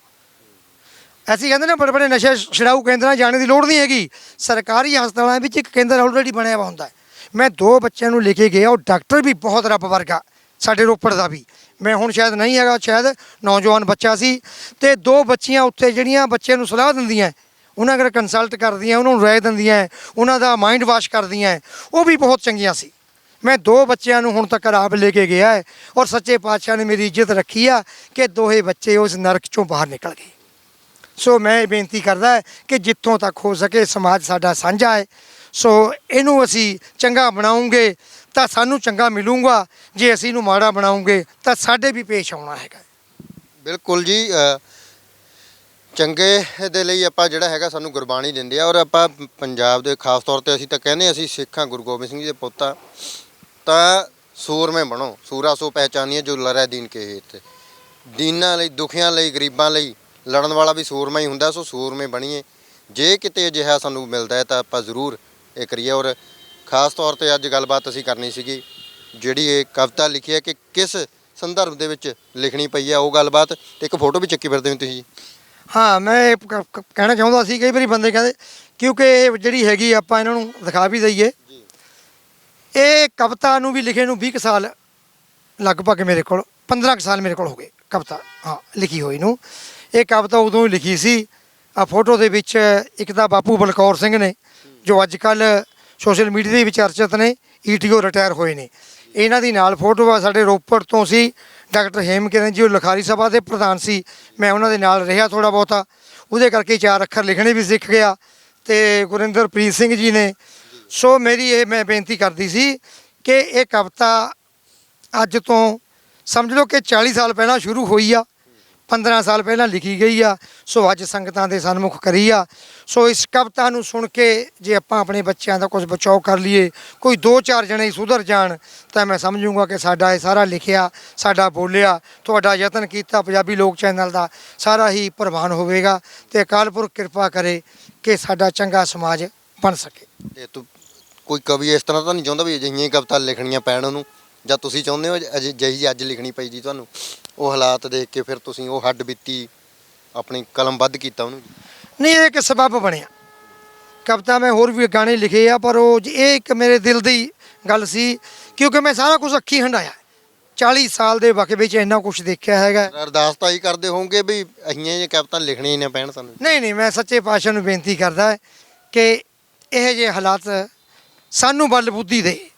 Speaker 2: ਅਸੀਂ ਕਹਿੰਦੇ ਨਾ ਬੜੇ ਬੜੇ ਨਸ਼ੇ ਛਡਾਊ ਕੇਂਦਰਾਂ 'ਚ ਜਾਣੇ ਦੀ ਲੋੜ ਨਹੀਂ ਹੈਗੀ। ਸਰਕਾਰੀ ਹਸਪਤਾਲਾਂ ਵਿੱਚ ਇੱਕ ਕੇਂਦਰ ਆਲਰੇਡੀ ਬਣਿਆ ਵਾ ਹੁੰਦਾ ਮੈਂ ਦੋ ਬੱਚਿਆਂ ਨੂੰ ਲੈ ਕੇ ਗਿਆ, ਉਹ ਡਾਕਟਰ ਵੀ ਬਹੁਤ ਰੱਬ ਵਰਗਾ। ਸਾਡੇ ਰੋਪੜ ਦਾ ਵੀ। ਮੈਂ ਹੁਣ ਸ਼ਾਇਦ ਨਹੀਂ ਹੈਗਾ, ਸ਼ਾਇਦ ਨੌਜਵਾਨ ਬੱਚਾ ਸੀ ਤੇ ਦੋ ਬੱਚੀਆਂ ਉੱਥੇ ਜਿਹੜੀਆਂ ਬੱਚਿਆਂ ਨੂੰ ਸਲਾਹ ਦਿੰਦੀਆਂ ਉਹਨਾਂ ਅਗਰ ਕੰਸਲਟ ਕਰਦੀਆਂ, ਉਹਨਾਂ ਨੂੰ ਰਾਏ ਦਿੰਦੀਆਂ ਉਹਨਾਂ ਦਾ ਮਾਈਂਡ ਵਾਸ਼ ਕਰਦੀਆਂ ਉਹ ਵੀ ਬਹੁਤ ਚੰਗੀਆਂ ਸੀ। ਮੈਂ ਦੋ ਬੱਚਿਆਂ ਨੂੰ ਹੁਣ ਤੱਕ ਆਪ ਲੈ ਕੇ ਗਿਆ ਹੈ ਔਰ ਸੱਚੇ ਪਾਤਸ਼ਾਹ ਨੇ ਮੇਰੀ ਇੱਜ਼ਤ ਰੱਖੀ ਆ ਕਿ ਦੋਹੇ ਬੱਚੇ ਉਸ ਨਰਕ ਚੋਂ ਬਾਹਰ ਨਿਕਲ ਗਏ। ਸੋ ਮੈਂ ਇਹ ਬੇਨਤੀ ਕਰਦਾ ਕਿ ਜਿੱਥੋਂ ਤੱਕ ਹੋ ਸਕੇ ਸਮਾਜ ਸਾਡਾ ਸਾਂਝਾ ਹੈ। ਸੋ ਇਹਨੂੰ ਅਸੀਂ ਚੰਗਾ ਬਣਾਉਂਗੇ ਤਾਂ ਸਾਨੂੰ ਚੰਗਾ ਮਿਲੂਗਾ, ਜੇ ਅਸੀਂ ਇਹਨੂੰ ਮਾੜਾ ਬਣਾਉਂਗੇ, ਤਾਂ ਸਾਡੇ ਵੀ ਪੇਸ਼ ਆਉਣਾ ਹੈਗਾ।
Speaker 1: ਬਿਲਕੁਲ ਜੀ ਚੰਗੇ ਦੇ ਲਈ ਆਪਾਂ ਜਿਹੜਾ ਹੈਗਾ ਸਾਨੂੰ ਗੁਰਬਾਣੀ ਦਿੰਦੇ ਆ, ਔਰ ਆਪਾਂ ਪੰਜਾਬ ਦੇ ਖਾਸ ਤੌਰ ਤੇ ਅਸੀਂ ਤਾਂ ਕਹਿੰਦੇ ਅਸੀਂ ਸਿੱਖਾਂ ਗੁਰੂ ਗੋਬਿੰਦ ਸਿੰਘ ਜੀ ਦੇ ਪੁੱਤ ਆ। ਤਾਂ ਸੂਰਮੇ ਬਣੋ, ਸੂਰਾ ਸੋ ਪਹਿਚਾਨੀਏ ਜੋ ਲੜੈ ਦੀਨ ਕੇ ਹੇਤ। ਦੀਨਾਂ ਲਈ, ਦੁਖੀਆਂ ਲਈ, ਗਰੀਬਾਂ ਲਈ ਲੜਨ ਵਾਲਾ ਵੀ ਸੂਰਮਾ ਹੀ ਹੁੰਦਾ, ਸੋ ਸੂਰਮੇ ਬਣੀਏ। ਜੇ ਕਿਤੇ ਅਜਿਹਾ ਸਾਨੂੰ ਮਿਲਦਾ ਹੈ ਤਾਂ ਆਪਾਂ ਜ਼ਰੂਰ ਇਹ ਕਰੀਏ, ਔਰ ਖਾਸ ਤੌਰ ਤੇ ਅੱਜ ਗੱਲਬਾਤ ਅਸੀਂ ਕਰਨੀ ਸੀਗੀ ਜਿਹੜੀ ਇਹ ਕਵਿਤਾ ਲਿਖੀ ਹੈ ਕਿ ਕਿਸ ਸੰਦਰਭ ਦੇ ਵਿੱਚ ਲਿਖਣੀ ਪਈ ਹੈ ਉਹ ਗੱਲਬਾਤ ਤੇ ਇੱਕ ਫੋਟੋ ਵੀ ਚੱਕੀ ਫਿਰਦੇ ਹੋ ਤੁਸੀਂ
Speaker 2: ਹਾਂ ਮੈਂ ਇਹ ਕ- ਕ- ਕਹਿਣਾ ਚਾਹੁੰਦਾ ਸੀ ਕਈ ਵਾਰੀ ਬੰਦੇ ਕਹਿੰਦੇ ਕਿਉਂਕਿ ਇਹ ਜਿਹੜੀ ਹੈਗੀ ਆਪਾਂ ਇਹਨਾਂ ਨੂੰ ਦਿਖਾ ਵੀ ਦਈਏ।
Speaker 1: ਜੀ।
Speaker 2: ਇਹ ਕਵਿਤਾ ਨੂੰ ਵੀ ਲਿਖੇ ਨੂੰ 20 ਕੁ ਸਾਲ ਲਗਭਗ ਮੇਰੇ ਕੋਲ 15 ਕੁ ਸਾਲ ਮੇਰੇ ਕੋਲ ਹੋ ਗਏ ਕਵਿਤਾ ਹਾਂ ਲਿਖੀ ਹੋਈ ਨੂੰ। ਇਹ ਕਵਿਤਾ ਉਦੋਂ ਹੀ ਲਿਖੀ ਸੀ। ਆ ਫੋਟੋ ਦੇ ਵਿੱਚ ਇੱਕ ਤਾਂ ਬਾਪੂ ਬਲਕੌਰ ਸਿੰਘ ਨੇ ਜੋ ਅੱਜ ਕੱਲ ਸੋਸ਼ਲ ਮੀਡੀਆ ਦੇ ਵਿੱਚ ਚਰਚਿਤ ਨੇ ਈਟੀਓ ਰਿਟਾਇਰ ਹੋਏ ਨੇ। ਇਹਨਾਂ ਦੀ ਨਾਲ ਫੋਟੋ ਆ ਸਾਡੇ ਰੋਪੜ ਤੋਂ ਸੀ, ਡਾਕਟਰ ਹੇਮ ਕਿਰਨ ਜੀ, ਉਹ ਲਖਾਰੀ ਸਭਾ ਦੇ ਪ੍ਰਧਾਨ ਸੀ। ਮੈਂ ਉਹਨਾਂ ਦੇ ਨਾਲ ਰਿਹਾ ਥੋੜਾ ਬਹੁਤਾ। ਉਹਦੇ ਕਰਕੇ ਚਾਰ ਅੱਖਰ ਲਿਖਣੇ ਵੀ ਸਿੱਖ ਗਿਆ ਤੇ ਗੁਰਿੰਦਰਪ੍ਰੀਤ ਸਿੰਘ ਜੀ ਨੇ। ਸੋ ਮੇਰੀ ਇਹ ਮੈਂ ਬੇਨਤੀ ਕਰਦੀ ਸੀ ਕਿ ਇਹ ਕਵਿਤਾ ਅੱਜ ਤੋਂ ਸਮਝ ਲਓ ਕਿ 40 ਸਾਲ ਪਹਿਲਾਂ ਸ਼ੁਰੂ ਹੋਈ ਆ। 15 ਸਾਲ ਪਹਿਲਾਂ ਲਿਖੀ ਗਈ ਆ, ਸੋ ਅੱਜ ਸੰਗਤਾਂ ਦੇ ਸਨਮੁਖ ਕਰੀ ਆ। ਸੋ ਇਸ ਕਵਿਤਾ ਨੂੰ ਸੁਣ ਕੇ ਜੇ ਆਪਾਂ ਆਪਣੇ ਬੱਚਿਆਂ ਦਾ ਕੁਝ ਬਚਾਓ ਕਰ ਲਈਏ, ਕੋਈ ਦੋ ਚਾਰ ਜਣੇ ਸੁਧਰ ਜਾਣ, ਤਾਂ ਮੈਂ ਸਮਝੂਗਾ ਕਿ ਸਾਡਾ ਇਹ ਸਾਰਾ ਲਿਖਿਆ, ਸਾਡਾ ਬੋਲਿਆ, ਤੁਹਾਡਾ ਯਤਨ ਕੀਤਾ ਪੰਜਾਬੀ ਲੋਕ ਚੈਨਲ ਦਾ, ਸਾਰਾ ਹੀ ਪ੍ਰਵਾਨ ਹੋਵੇਗਾ ਤੇ ਅਕਾਲ ਪੁਰਖ ਕਿਰਪਾ ਕਰੇ ਕਿ ਸਾਡਾ ਚੰਗਾ ਸਮਾਜ ਬਣ ਸਕੇ।
Speaker 1: ਤੇ ਤੂੰ ਕੋਈ ਕਵੀ ਇਸ ਤਰ੍ਹਾਂ ਤਾਂ ਨਹੀਂ ਚਾਹੁੰਦਾ ਵੀ ਅਜਿਹੀਆਂ ਹੀ ਕਵਿਤਾ ਲਿਖਣੀਆਂ ਪੈਣ ਉਹਨੂੰ? ਜਾਂ ਤੁਸੀਂ ਚਾਹੁੰਦੇ ਹੋ ਅਜਿਹੀ ਅੱਜ ਲਿਖਣੀ ਪਈ ਜੀ ਤੁਹਾਨੂੰ? ਉਹ ਹਾਲਾਤ ਦੇਖ ਕੇ ਫਿਰ ਤੁਸੀਂ ਉਹ ਹੱਡ ਬੀਤੀ ਆਪਣੀ ਕਲਮਬੱਧ ਕੀਤਾ ਉਹਨੂੰ?
Speaker 2: ਨਹੀਂ ਇਹ ਇੱਕ ਸਬਬ ਬਣਿਆ? ਕਵਿਤਾ ਮੈਂ ਹੋਰ ਵੀ ਗਾਣੇ ਲਿਖੇ ਆ ਪਰ ਉਹ ਜ- ਇਹ ਇੱਕ ਮੇਰੇ ਦਿਲ ਦੀ ਗੱਲ ਸੀ ਕਿਉਂਕਿ ਮੈਂ ਸਾਰਾ ਕੁਝ ਅੱਖੀ ਹੰਡਾਇਆ 40 ਸਾਲ ਦੇ ਵਕਤ ਵਿੱਚ ਇੰਨਾ ਕੁਝ ਦੇਖਿਆ ਹੈਗਾ।
Speaker 1: ਅਰਦਾਸ ਤਾਂ ਹੀ ਕਰਦੇ ਹੋਵੋਗੇ ਵੀ ਅਹੀਆਂ ਜਿਹੀਆਂ ਕਵਿਤਾ ਲਿਖਣੀਆਂ ਹੀ ਨਾ ਪੈਣ ਸਾਨੂੰ?
Speaker 2: ਨਹੀਂ ਨਹੀਂ ਮੈਂ ਸੱਚੇ ਪਾਤਸ਼ਾਹ ਨੂੰ ਬੇਨਤੀ ਕਰਦਾ ਕਿ ਇਹ ਜਿਹੇ ਹਾਲਾਤ ਸਾਨੂੰ ਬਲ ਬੁੱਧੀ ਦੇ।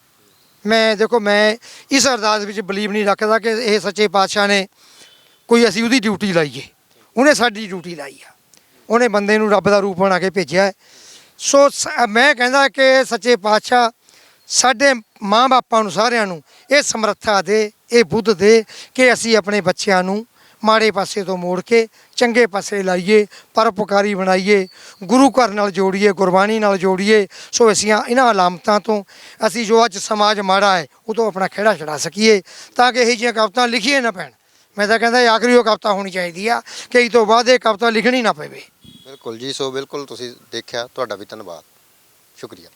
Speaker 2: ਮੈਂ, ਦੇਖੋ ਮੈਂ ਇਸ ਅਰਦਾਸ ਵਿੱਚ ਬਲੀਵ ਨਹੀਂ ਰੱਖਦਾ ਕਿ ਇਹ ਸੱਚੇ ਪਾਤਸ਼ਾਹ ਨੇ ਕੋਈ ਅਸੀਂ ਉਹਦੀ ਡਿਊਟੀ ਲਾਈਏ ਉਹਨੇ ਸਾਡੀ ਡਿਊਟੀ ਲਾਈ ਆ। ਉਹਨੇ ਬੰਦੇ ਨੂੰ ਰੱਬ ਦਾ ਰੂਪ ਬਣਾ ਕੇ ਭੇਜਿਆ ਸੋ ਸ- ਮੈਂ ਕਹਿੰਦਾ ਕਿ ਸੱਚੇ ਪਾਤਸ਼ਾਹ ਸਾਡੇ ਮਾਂ-ਬਾਪਾਂ ਨੂੰ ਸਾਰਿਆਂ ਨੂੰ ਇਹ ਸਮਰੱਥਾ ਦੇ, ਇਹ ਬੁੱਧ ਦੇ ਕਿ ਅਸੀਂ ਆਪਣੇ ਬੱਚਿਆਂ ਨੂੰ ਮਾੜੇ ਪਾਸੇ ਤੋਂ ਮੋੜ ਕੇ ਚੰਗੇ ਪਾਸੇ ਲਾਈਏ, ਪਰਉਪਕਾਰੀ ਬਣਾਈਏ, ਗੁਰੂ ਘਰ ਨਾਲ ਜੋੜੀਏ, ਗੁਰਬਾਣੀ ਨਾਲ ਜੋੜੀਏ। ਸੋ ਅਸੀਂ ਇਹਨਾਂ ਅਲਾਮਤਾਂ ਤੋਂ ਅਸੀਂ ਜੋ ਅੱਜ ਸਮਾਜ ਮਾੜਾ ਹੈ ਉਹ ਤੋਂ ਆਪਣਾ ਖਿਹੜਾ ਛਡਾ ਸਕੀਏ, ਤਾਂ ਕਿ ਇਹ ਜਿਹੀਆਂ ਕਵਤਾਂ ਲਿਖੀਏ ਨਾ ਪੈਣ ਮੈਂ ਤਾਂ ਕਹਿੰਦਾ ਆਖਰੀ ਉਹ ਕਵਿਤਾ ਹੋਣੀ ਚਾਹੀਦੀ ਆ, ਕਿ ਇਹ ਤੋਂ ਬਾਅਦ ਇਹ ਕਵਿਤਾ ਲਿਖਣੀ ਨਾ ਪਵੇ।
Speaker 1: ਬਿਲਕੁਲ ਜੀ, ਸੋ ਬਿਲਕੁਲ ਤੁਸੀਂ ਦੇਖਿਆ, ਤੁਹਾਡਾ ਵੀ ਧੰਨਵਾਦ। ਸ਼ੁਕਰੀਆ।